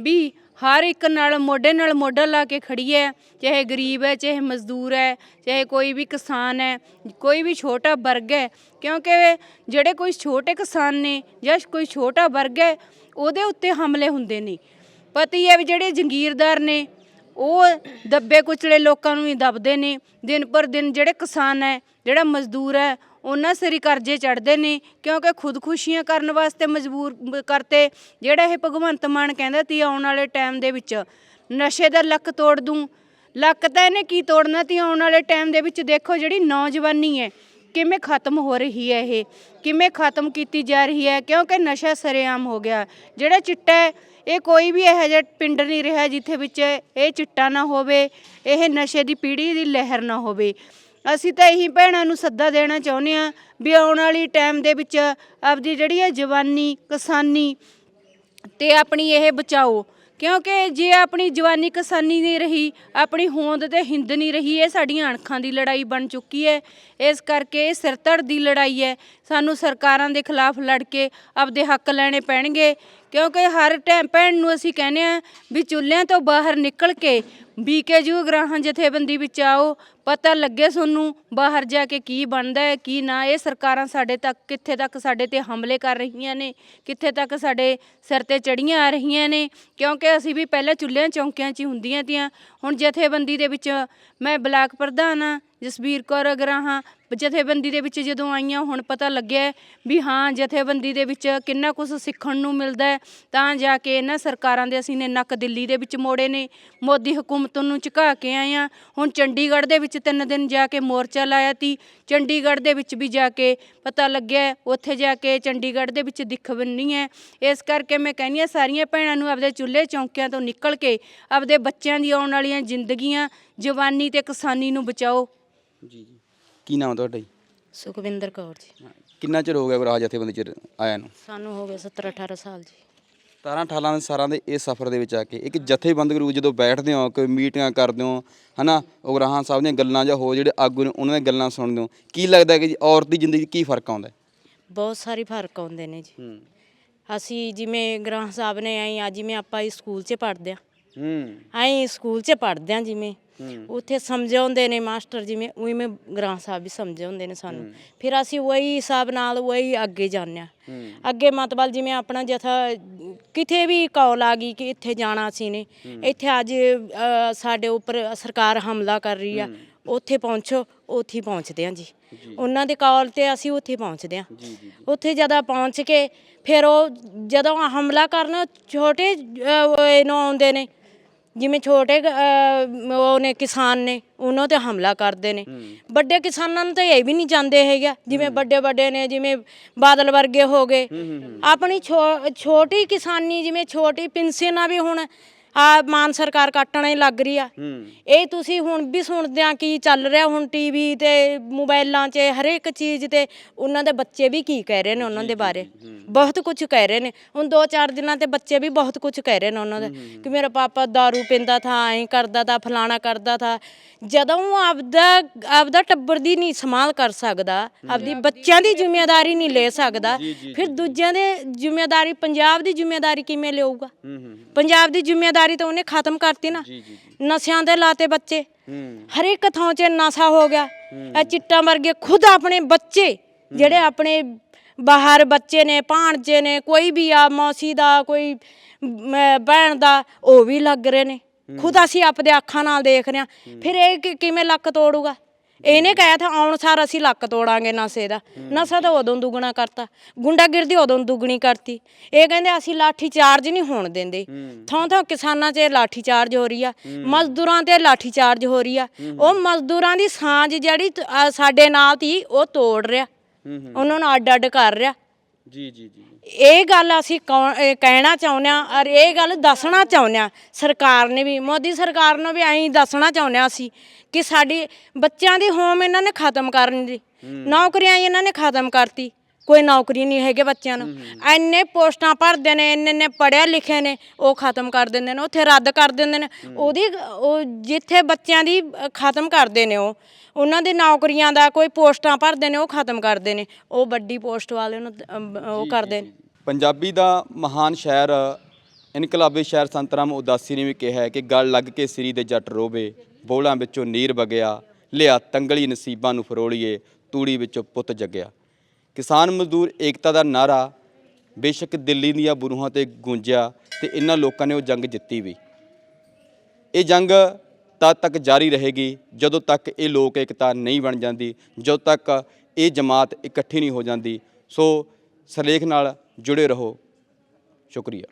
ਵੀ ਹਰ ਇੱਕ ਨਾਲ ਮੋਢੇ ਨਾਲ ਮੋਢਾ ਲਾ ਕੇ ਖੜੀ ਹੈ, ਚਾਹੇ ਗਰੀਬ ਹੈ, ਚਾਹੇ ਮਜ਼ਦੂਰ ਹੈ, ਚਾਹੇ ਕੋਈ ਵੀ ਕਿਸਾਨ ਹੈ, ਕੋਈ ਵੀ ਛੋਟਾ ਵਰਗ ਹੈ, ਕਿਉਂਕਿ ਜਿਹੜੇ ਕੋਈ ਛੋਟੇ ਕਿਸਾਨ ਨੇ ਜਾਂ ਕੋਈ ਛੋਟਾ ਵਰਗ ਹੈ, ਉਹਦੇ ਉੱਤੇ ਹਮਲੇ ਹੁੰਦੇ ਨੇ। ਪਤੀ ਹੈ ਵੀ ਜਿਹੜੇ ਜੰਗੀਰਦਾਰ ਨੇ, ਉਹ ਦੱਬੇ ਕੁਚਲੇ ਲੋਕਾਂ ਨੂੰ ਹੀ ਦੱਬਦੇ ਨੇ। ਦਿਨ ਪਰ ਦਿਨ ਜਿਹੜੇ ਕਿਸਾਨ ਹੈ, ਜਿਹੜਾ ਮਜ਼ਦੂਰ ਹੈ ਉਹਨਾਂ ਸਿਰ ਹੀ ਕਰਜ਼ੇ ਚੜਦੇ ਨੇ, ਕਿਉਂਕਿ ਖੁਦਕੁਸ਼ੀਆਂ ਕਰਨ ਵਾਸਤੇ ਮਜਬੂਰ ਬ- ਕਰਤੇ। ਜਿਹੜਾ ਇਹ ਭਗਵੰਤ ਮਾਨ ਕਹਿੰਦਾ ਤੀ ਆਉਣ ਵਾਲੇ ਟਾਈਮ ਦੇ ਵਿੱਚ, ਨਸ਼ੇ ਦਾ ਲੱਕ ਤੋੜ ਦੂੰ। ਲੱਕ ਤਾਂ ਇਹਨੇ ਕੀ ਤੋੜਨਾ ਤੀ ਆਉਣ ਵਾਲੇ ਟਾਈਮ ਦੇ ਵਿੱਚ? ਦੇਖੋ ਜਿਹੜੀ ਨੌਜਵਾਨੀ ਹੈ, ਕਿਵੇਂ ਖਤਮ ਹੋ ਰਹੀ ਹੈ ਇਹ? ਕਿਵੇਂ ਖਤਮ ਕੀਤੀ ਜਾ ਰਹੀ ਹੈ? ਕਿਉਂਕਿ ਨਸ਼ਾ ਸਰੇਆਮ ਹੋ ਗਿਆ। ਜਿਹੜਾ ਚਿੱਟਾ ਇਹ ਕੋਈ ਵੀ ਇਹੋ ਜਿਹਾ ਪਿੰਡ ਨਹੀਂ ਰਿਹਾ ਜਿੱਥੇ ਵਿੱਚ ਇਹ ਚਿੱਟਾ ਨਾ ਹੋਵੇ, ਇਹ ਨਸ਼ੇ ਦੀ ਪੀੜ੍ਹੀ ਦੀ ਲਹਿਰ ਨਾ ਹੋਵੇ। ਅਸੀਂ ਤਾਂ ਇਹੀ ਭੈਣਾਂ ਨੂੰ ਸੱਦਾ ਦੇਣਾ ਚਾਹੁੰਦੇ ਆ ਵੀ ਆਉਣ ਵਾਲੀ ਟਾਈਮ ਦੇ ਵਿੱਚ ਆਪਦੀ ਜਿਹੜੀ ਹੈ ਜਵਾਨੀ, ਕਿਸਾਨੀ ਤੇ ਆਪਣੀ ਇਹ ਬਚਾਓ। ਕਿਉਂਕਿ ਜੇ ਆਪਣੀ ਜਵਾਨੀ ਕਿਸਾਨੀ ਨਹੀਂ ਰਹੀ, ਆਪਣੀ ਹੋਂਦ ਤੇ ਹਿੰਦ ਨਹੀਂ ਰਹੀ, ਇਹ ਸਾਡੀਆਂ ਅਣਖਾਂ ਦੀ ਲੜਾਈ ਬਣ ਚੁੱਕੀ ਹੈ। ਇਸ ਕਰਕੇ ਇਹ ਸਿਰ ਧੜ ਦੀ ਲੜਾਈ ਹੈ। ਸਾਨੂੰ ਸਰਕਾਰਾਂ ਦੇ ਖਿਲਾਫ ਲੜ ਕੇ ਆਪਦੇ ਹੱਕ ਲੈਣੇ ਪੈਣਗੇ। ਕਿਉਂਕਿ ਹਰ ਟਾਈਮ ਭੈਣ ਨੂੰ ਅਸੀਂ ਕਹਿੰਦੇ ਆ ਵੀ ਚੁੱਲ੍ਹਿਆਂ ਤੋਂ ਬਾਹਰ ਨਿਕਲ ਕੇ ਬੀਕੇਯੂ ਗ੍ਰਾਹਾਂ ਜਥੇਬੰਦੀ ਵਿੱਚ ਆਓ, ਪਤਾ ਲੱਗੇ ਤੁਹਾਨੂੰ ਬਾਹਰ ਜਾ ਕੇ ਕੀ ਬਣਦਾ ਹੈ, ਕੀ ਨਾ। ਇਹ ਸਰਕਾਰਾਂ ਸਾਡੇ ਤੱਕ, ਕਿੱਥੇ ਤੱਕ ਸਾਡੇ ਤੇ ਹਮਲੇ ਕਰ ਰਹੀਆਂ ਨੇ, ਕਿੱਥੇ ਤੱਕ ਸਾਡੇ ਸਿਰ ਤੇ ਚੜੀਆਂ ਆ ਰਹੀਆਂ ਨੇ। ਕਿਉਂਕਿ ਅਸੀਂ ਵੀ ਪਹਿਲਾਂ ਚੁੱਲ੍ਹਿਆਂ ਚੌਂਕਿਆਂ 'ਚ ਹੀ ਹੁੰਦੀਆਂ ਤੀਆਂ। ਹੁਣ ਜਥੇਬੰਦੀ ਦੇ ਵਿੱਚ ਮੈਂ ਬਲਾਕ ਪ੍ਰਧਾਨ ਆ ਜਸਬੀਰ ਕੌਰ ਅਗਰਾਹਾਂ ਜਥੇਬੰਦੀ ਦੇ ਵਿੱਚ ਜਦੋਂ ਆਈਆਂ, ਹੁਣ ਪਤਾ ਲੱਗਿਆ ਵੀ ਹਾਂ, ਜਥੇਬੰਦੀ ਦੇ ਵਿੱਚ ਕਿੰਨਾ ਕੁਝ ਸਿੱਖਣ ਨੂੰ ਮਿਲਦਾ ਹੈ। ਤਾਂ ਜਾ ਕੇ ਇਹਨਾਂ ਸਰਕਾਰਾਂ ਦੇ ਅਸੀਂ ਨੇ ਨੱਕ ਦਿੱਲੀ ਦੇ ਵਿੱਚ ਮੋੜੇ ਨੇ। ਮੋਦੀ ਹਕੂਮਤ ਨੂੰ ਝੁਕਾ ਕੇ ਆਏ ਆ ਹੁਣ ਚੰਡੀਗੜ੍ਹ ਦੇ ਵਿੱਚ ਤਿੰਨ ਦਿਨ ਜਾ ਕੇ ਮੋਰਚਾ ਲਾਇਆ ਤੀ। ਚੰਡੀਗੜ੍ਹ ਦੇ ਵਿੱਚ ਵੀ ਜਾ ਕੇ ਪਤਾ ਲੱਗਿਆ ਉੱਥੇ ਜਾ ਕੇ ਚੰਡੀਗੜ੍ਹ ਦੇ ਵਿੱਚ ਦਿੱਖ ਬੰਨੀ ਹੈ। ਇਸ ਕਰਕੇ ਮੈਂ ਕਹਿੰਦੀ ਹਾਂ, ਸਾਰੀਆਂ ਭੈਣਾਂ ਨੂੰ ਆਪਦੇ ਚੁੱਲ੍ਹੇ ਚੌਂਕਿਆਂ ਤੋਂ ਨਿਕਲ ਕੇ ਆਪਦੇ ਬੱਚਿਆਂ ਦੀ ਆਉਣ ਵਾਲੀਆਂ ਜ਼ਿੰਦਗੀਆਂ, ਜਵਾਨੀ ਤੇ ਕਿਸਾਨੀ ਨੂੰ ਬਚਾਓ। ਜੀ ਜੀ। ਕੀ ਨਾਮ ਤੁਹਾਡਾ ਜੀ? ਸੁਖਵਿੰਦਰ ਕੌਰ ਜੀ। ਕਿੰਨਾ ਚਿਰ ਹੋ ਗਿਆ ਗੁਰਾਜ ਜਥੇਬੰਦੀ ਚ ਆਇਆ ਨੂੰ? ਸਾਨੂੰ ਹੋ ਗਏ 17 18 ਸਾਲ ਜੀ। 17 18 ਦੇ ਸਾਲਾਂ ਦੇ ਇਸ ਸਫ਼ਰ ਦੇ ਵਿੱਚ ਆ ਕੇ ਇੱਕ ਜਥੇਬੰਦਕ ਰੂਪ ਜਦੋਂ ਬੈਠਦੇ ਹੋ ਕੋਈ ਮੀਟਿੰਗਾਂ ਕਰਦੇ ਹੋ ਹਨਾ ਉਗਰਾਹਾਂ ਸਾਹਿਬ ਦੀਆਂ ਗੱਲਾਂ ਜਾਂ ਹੋ ਜਿਹੜੇ ਆਗੂ ਨੇ ਉਹਨਾਂ ਦੀਆਂ ਗੱਲਾਂ ਸੁਣਦੇ ਹੋ ਕੀ ਲੱਗਦਾ ਕਿ ਜੀ ਔਰਤ ਦੀ ਜ਼ਿੰਦਗੀ 'ਚ ਕੀ ਫ਼ਰਕ ਆਉਂਦਾ? ਹੈ? ਬਹੁਤ ਸਾਰੇ ਫ਼ਰਕ ਆਉਂਦੇ ਨੇ ਜੀ। ਹੂੰ। ਅਸੀਂ ਜਿਵੇਂ ਗ੍ਰਾਹ ਸਾਹਿਬ ਨੇ ਆਈ ਆ ਜਿਵੇਂ ਆਪਾਂ ਇਸ ਸਕੂਲ 'ਚ ਪੜ੍ਹਦੇ ਆ ਹੂੰ। ਆਈ ਸਕੂਲ 'ਚ ਪੜ੍ਹਦੇ ਆ ਜਿਵੇਂ। ਉੱਥੇ ਸਮਝਾਉਂਦੇ ਨੇ ਮਾਸਟਰ ਜਿਵੇਂ ਉਵੇਂ ਗ੍ਰਾਹ ਸਾਹਿਬ ਵੀ ਸਮਝਾਉਂਦੇ ਨੇ ਸਾਨੂੰ। ਫਿਰ ਅਸੀਂ ਉਹੀ ਹਿਸਾਬ ਨਾਲ ਉਹੀ ਅੱਗੇ ਜਾਂਦੇ ਆ ਅੱਗੇ ਮਤਲਬ ਜਿਵੇਂ ਆਪਣਾ ਜਥਾ ਕਿਤੇ ਵੀ ਕਾਲ ਆ ਗਈ ਕਿ ਇੱਥੇ ਜਾਣਾ ਸੀ ਨੇ ਇੱਥੇ ਅੱਜ ਸਾਡੇ ਉੱਪਰ ਸਰਕਾਰ ਹਮਲਾ ਕਰ ਰਹੀ ਆ ਉੱਥੇ ਪਹੁੰਚੋ ਉੱਥੇ ਪਹੁੰਚਦੇ ਆ ਜੀ। ਉਹਨਾਂ ਦੇ ਕਾਲ ਤੇ ਅਸੀਂ ਉੱਥੇ ਪਹੁੰਚਦੇ ਆ ਉੱਥੇ ਜਦੋਂ ਪਹੁੰਚ ਕੇ ਫਿਰ ਉਹ ਜਦੋਂ ਹਮਲਾ ਕਰਨ ਛੋਟੇ ਇਹਨੂੰ ਆਉਂਦੇ ਨੇ ਜਿਵੇਂ ਛੋਟੇ ਉਹ ਨੇ ਕਿਸਾਨ ਨੇ ਉਹਨਾਂ ਤੇ ਹਮਲਾ ਕਰਦੇ ਨੇ। ਵੱਡੇ ਕਿਸਾਨਾਂ ਨੂੰ ਤਾਂ ਇਹ ਵੀ ਨਹੀਂ ਜਾਂਦੇ ਹੈਗੇ। ਜਿਵੇਂ ਵੱਡੇ ਵੱਡੇ ਨੇ ਜਿਵੇਂ ਬਾਦਲ ਵਰਗੇ ਹੋ ਗਏ। ਆਪਣੀ ਛੋ- ਛੋਟੀ ਕਿਸਾਨੀ ਜਿਵੇਂ ਛੋਟੀ ਪਿੰਸੀ ਵੀ ਹੁਣ ਆ ਮਾਨ ਸਰਕਾਰ ਕੱਟਣ ਹੀ ਲੱਗ ਰਹੀ ਆ। ਇਹ ਤੁਸੀਂ ਹੁਣ ਵੀ ਸੁਣਦੇ ਆ ਕੀ ਚੱਲ ਰਿਹਾ ਹੁਣ ਟੀਵੀ ਤੇ ਮੋਬਾਈਲਾਂ 'ਚ ਹਰੇਕ ਚੀਜ਼ ਤੇ। ਉਹਨਾਂ ਦੇ ਬੱਚੇ ਵੀ ਕੀ ਕਹਿ ਰਹੇ ਨੇ ਉਹਨਾਂ ਦੇ ਬਾਰੇ? ਬਹੁਤ ਕੁਝ ਕਹਿ ਰਹੇ ਨੇ। ਹੁਣ ਦੋ ਚਾਰ ਦਿਨਾਂ ਤੇ ਬੱਚੇ ਵੀ ਬਹੁਤ ਕੁਝ ਕਹਿ ਰਹੇ ਨੇ ਉਹਨਾਂ ਦੇ। ਕਿ ਮੇਰਾ ਪਾਪਾ दारू ਪੀਂਦਾ ਥਾ ਐਂ ਕਰਦਾ ਥਾ ਫਲਾਣਾ ਕਰਦਾ ਥਾ। ਜਦੋਂ ਆਪਦਾ ਆਪਦਾ ਟੱਬਰ ਦੀ ਨਹੀਂ ਸੰਭਾਲ ਕਰ ਸਕਦਾ ਆਪਦੀ ਬੱਚਿਆਂ ਦੀ ਜ਼ਿੰਮੇਵਾਰੀ ਨਹੀਂ ਲੈ ਸਕਦਾ ਫਿਰ ਦੂਜਿਆਂ ਦੇ ਜ਼ਿੰਮੇਵਾਰੀ ਪੰਜਾਬ ਦੀ ਜ਼ਿੰਮੇਵਾਰੀ ਕਿਵੇਂ ਲਿਆਊਗਾ ਪੰਜਾਬ ਦੀ ਜ਼ਿੰਮੇਵਾਰੀ ਤਾਂ ਉਹਨੇ ਖਤਮ ਕਰਤੀ ਨਾ। ਨਸ਼ਿਆਂ ਦੇ ਲਾਤੇ ਬੱਚੇ। ਹਰ ਇੱਕ ਥਾਂ 'ਚ ਨਸ਼ਾ ਹੋ ਗਿਆ। ਇਹ ਚਿੱਟਾ ਵਰਗੇ ਖੁਦ ਆਪਣੇ ਬੱਚੇ ਜਿਹੜੇ ਆਪਣੇ ਬਾਹਰ ਬੱਚੇ ਨੇ ਭਾਣਜੇ ਨੇ ਕੋਈ ਵੀ ਆ ਮੌਸੀ ਦਾ ਕੋਈ ਮ, ਭੈਣ ਦਾ ਉਹ ਵੀ ਲੱਗ ਰਹੇ ਨੇ। ਖੁਦ ਅਸੀਂ ਆਪਦੇ ਅੱਖਾਂ ਨਾਲ ਦੇਖ ਰਹੇ ਹਾਂ। ਫਿਰ ਇਹ ਕਿ- ਕਿਵੇਂ ਲੱਕ ਤੋੜੂਗਾ? ਇਹਨੇ ਕਹਿਆ ਥਾ ਆਉਣ ਸਾਰ ਅਸੀਂ ਲੱਕ ਤੋੜਾਂਗੇ ਨਸ਼ੇ ਦਾ ਨਸ਼ਾ ਤਾਂ ਉਦੋਂ ਦੁੱਗਣਾ ਕਰਤਾ। ਗੁੰਡਾਗਰਦੀ ਉਦੋਂ ਦੁੱਗਣੀ ਕਰਤੀ। ਇਹ ਕਹਿੰਦੇ ਅਸੀਂ ਲਾਠੀ ਚਾਰਜ ਨਹੀਂ ਹੋਣ ਦਿੰਦੇ। ਥਾਂ ਥਾਂ ਕਿਸਾਨਾਂ 'ਚ ਲਾਠੀ ਚਾਰਜ ਹੋ ਰਹੀ ਆ। ਮਜ਼ਦੂਰਾਂ ਤੇ ਲਾਠੀ ਚਾਰਜ ਹੋ ਰਹੀ ਆ। ਉਹ ਮਜ਼ਦੂਰਾਂ ਦੀ ਸਾਂਝ ਜਿਹੜੀ ਅ, ਸਾਡੇ ਨਾਲ ਤੀ ਉਹ ਤੋੜ ਰਿਹਾ। ਉਹਨਾਂ ਨੂੰ ਅੱਡ ਅੱਡ ਕਰ ਰਿਹਾ। ਜੀ ਜੀ ਜੀ। ਇਹ ਗੱਲ ਅਸੀਂ ਕੌ- ਇਹ ਕਹਿਣਾ ਚਾਹੁੰਦੇ ਆ ਔਰ ਇਹ ਗੱਲ ਦੱਸਣਾ ਚਾਹੁੰਦੇ ਆ ਸਰਕਾਰ ਨੇ ਵੀ ਮੋਦੀ ਸਰਕਾਰ ਨੂੰ ਵੀ ਐਂ ਦੱਸਣਾ ਚਾਹੁੰਦੇ ਆ ਅਸੀਂ ਕਿ ਸਾਡੀ ਬੱਚਿਆਂ ਦੀ ਹੋਮ ਇਹਨਾਂ ਨੇ ਖਤਮ ਕਰਨ ਦੀ ਨੌਕਰੀਆਂ ਇਹਨਾਂ ਨੇ ਖਤਮ ਕਰਤੀ। ਕੋਈ ਨੌਕਰੀ ਨਹੀਂ ਹੈਗੇ ਬੱਚਿਆਂ ਨੂੰ। ਐਨੇ ਪੋਸਟਾਂ ਭਰਦੇ ਨੇ ਇੰਨੇ ਇੰਨੇ ਪੜ੍ਹਿਆ ਲਿਖੇ ਨੇ ਉਹ ਖਤਮ ਕਰ ਦਿੰਦੇ ਨੇ ਉੱਥੇ ਰੱਦ ਕਰ ਦਿੰਦੇ ਨੇ। ਉਹਦੀ ਉਹ ਜਿੱਥੇ ਬੱਚਿਆਂ ਦੀ ਅ, ਖਤਮ ਕਰਦੇ ਨੇ ਉਹ ਉਹਨਾਂ ਦੇ ਨੌਕਰੀਆਂ ਦਾ ਕੋਈ ਪੋਸਟਾਂ ਭਰਦੇ ਨੇ ਉਹ ਖਤਮ ਕਰਦੇ ਨੇ। ਉਹ ਵੱਡੀ ਪੋਸਟ ਵਾਲੇ ਨੂੰ ਉਹ ਕਰਦੇ ਨੇ। ਪੰਜਾਬੀ ਦਾ ਮਹਾਨ ਸ਼ਾਇਰ ਇਨਕਲਾਬੀ ਸ਼ਾਇਰ ਸੰਤ ਰਾਮ ਉਦਾਸੀ ਨੇ ਵੀ ਕਿਹਾ ਹੈ ਕਿ ਗਲ ਲੱਗ ਕੇ ਸ੍ਰੀ ਦੇ ਜੱਟ ਰੋਵੇ ਬੋਲਾਂ ਵਿੱਚੋਂ ਨੀਰ ਵਗਿਆ ਲਿਆ ਤੰਗਲੀ ਨਸੀਬਾਂ ਨੂੰ ਫਰੋਲੀਏ ਤੂੜੀ ਵਿੱਚੋਂ ਪੁੱਤ ਜਗਿਆ। ਕਿਸਾਨ ਮਜ਼ਦੂਰ ਏਕਤਾ ਦਾ ਨਾਰਾ ਬੇਸ਼ੱਕ ਦਿੱਲੀ ਦੀਆਂ ਬੁਰੂਹਾਂ ਤੇ ਗੂੰਜਿਆ ਤੇ ਇਹਨਾਂ ਲੋਕਾਂ ਨੇ ਉਹ ਜੰਗ ਜਿੱਤੀ ਵੀ। ਇਹ ਜੰਗ ਤਦ ਤੱਕ ਜਾਰੀ ਰਹੇਗੀ ਜਦੋਂ ਤੱਕ ਇਹ ਲੋਕ ਏਕਤਾ ਨਹੀਂ ਬਣ ਜਾਂਦੀ, ਜਦੋਂ ਤੱਕ ਇਹ ਜਮਾਤ ਇਕੱਠੀ ਨਹੀਂ ਹੋ ਜਾਂਦੀ। ਸੋ ਸਰਲੇਖ ਨਾਲ ਜੁੜੇ ਰਹੋ। ਸ਼ੁਕਰੀਆ।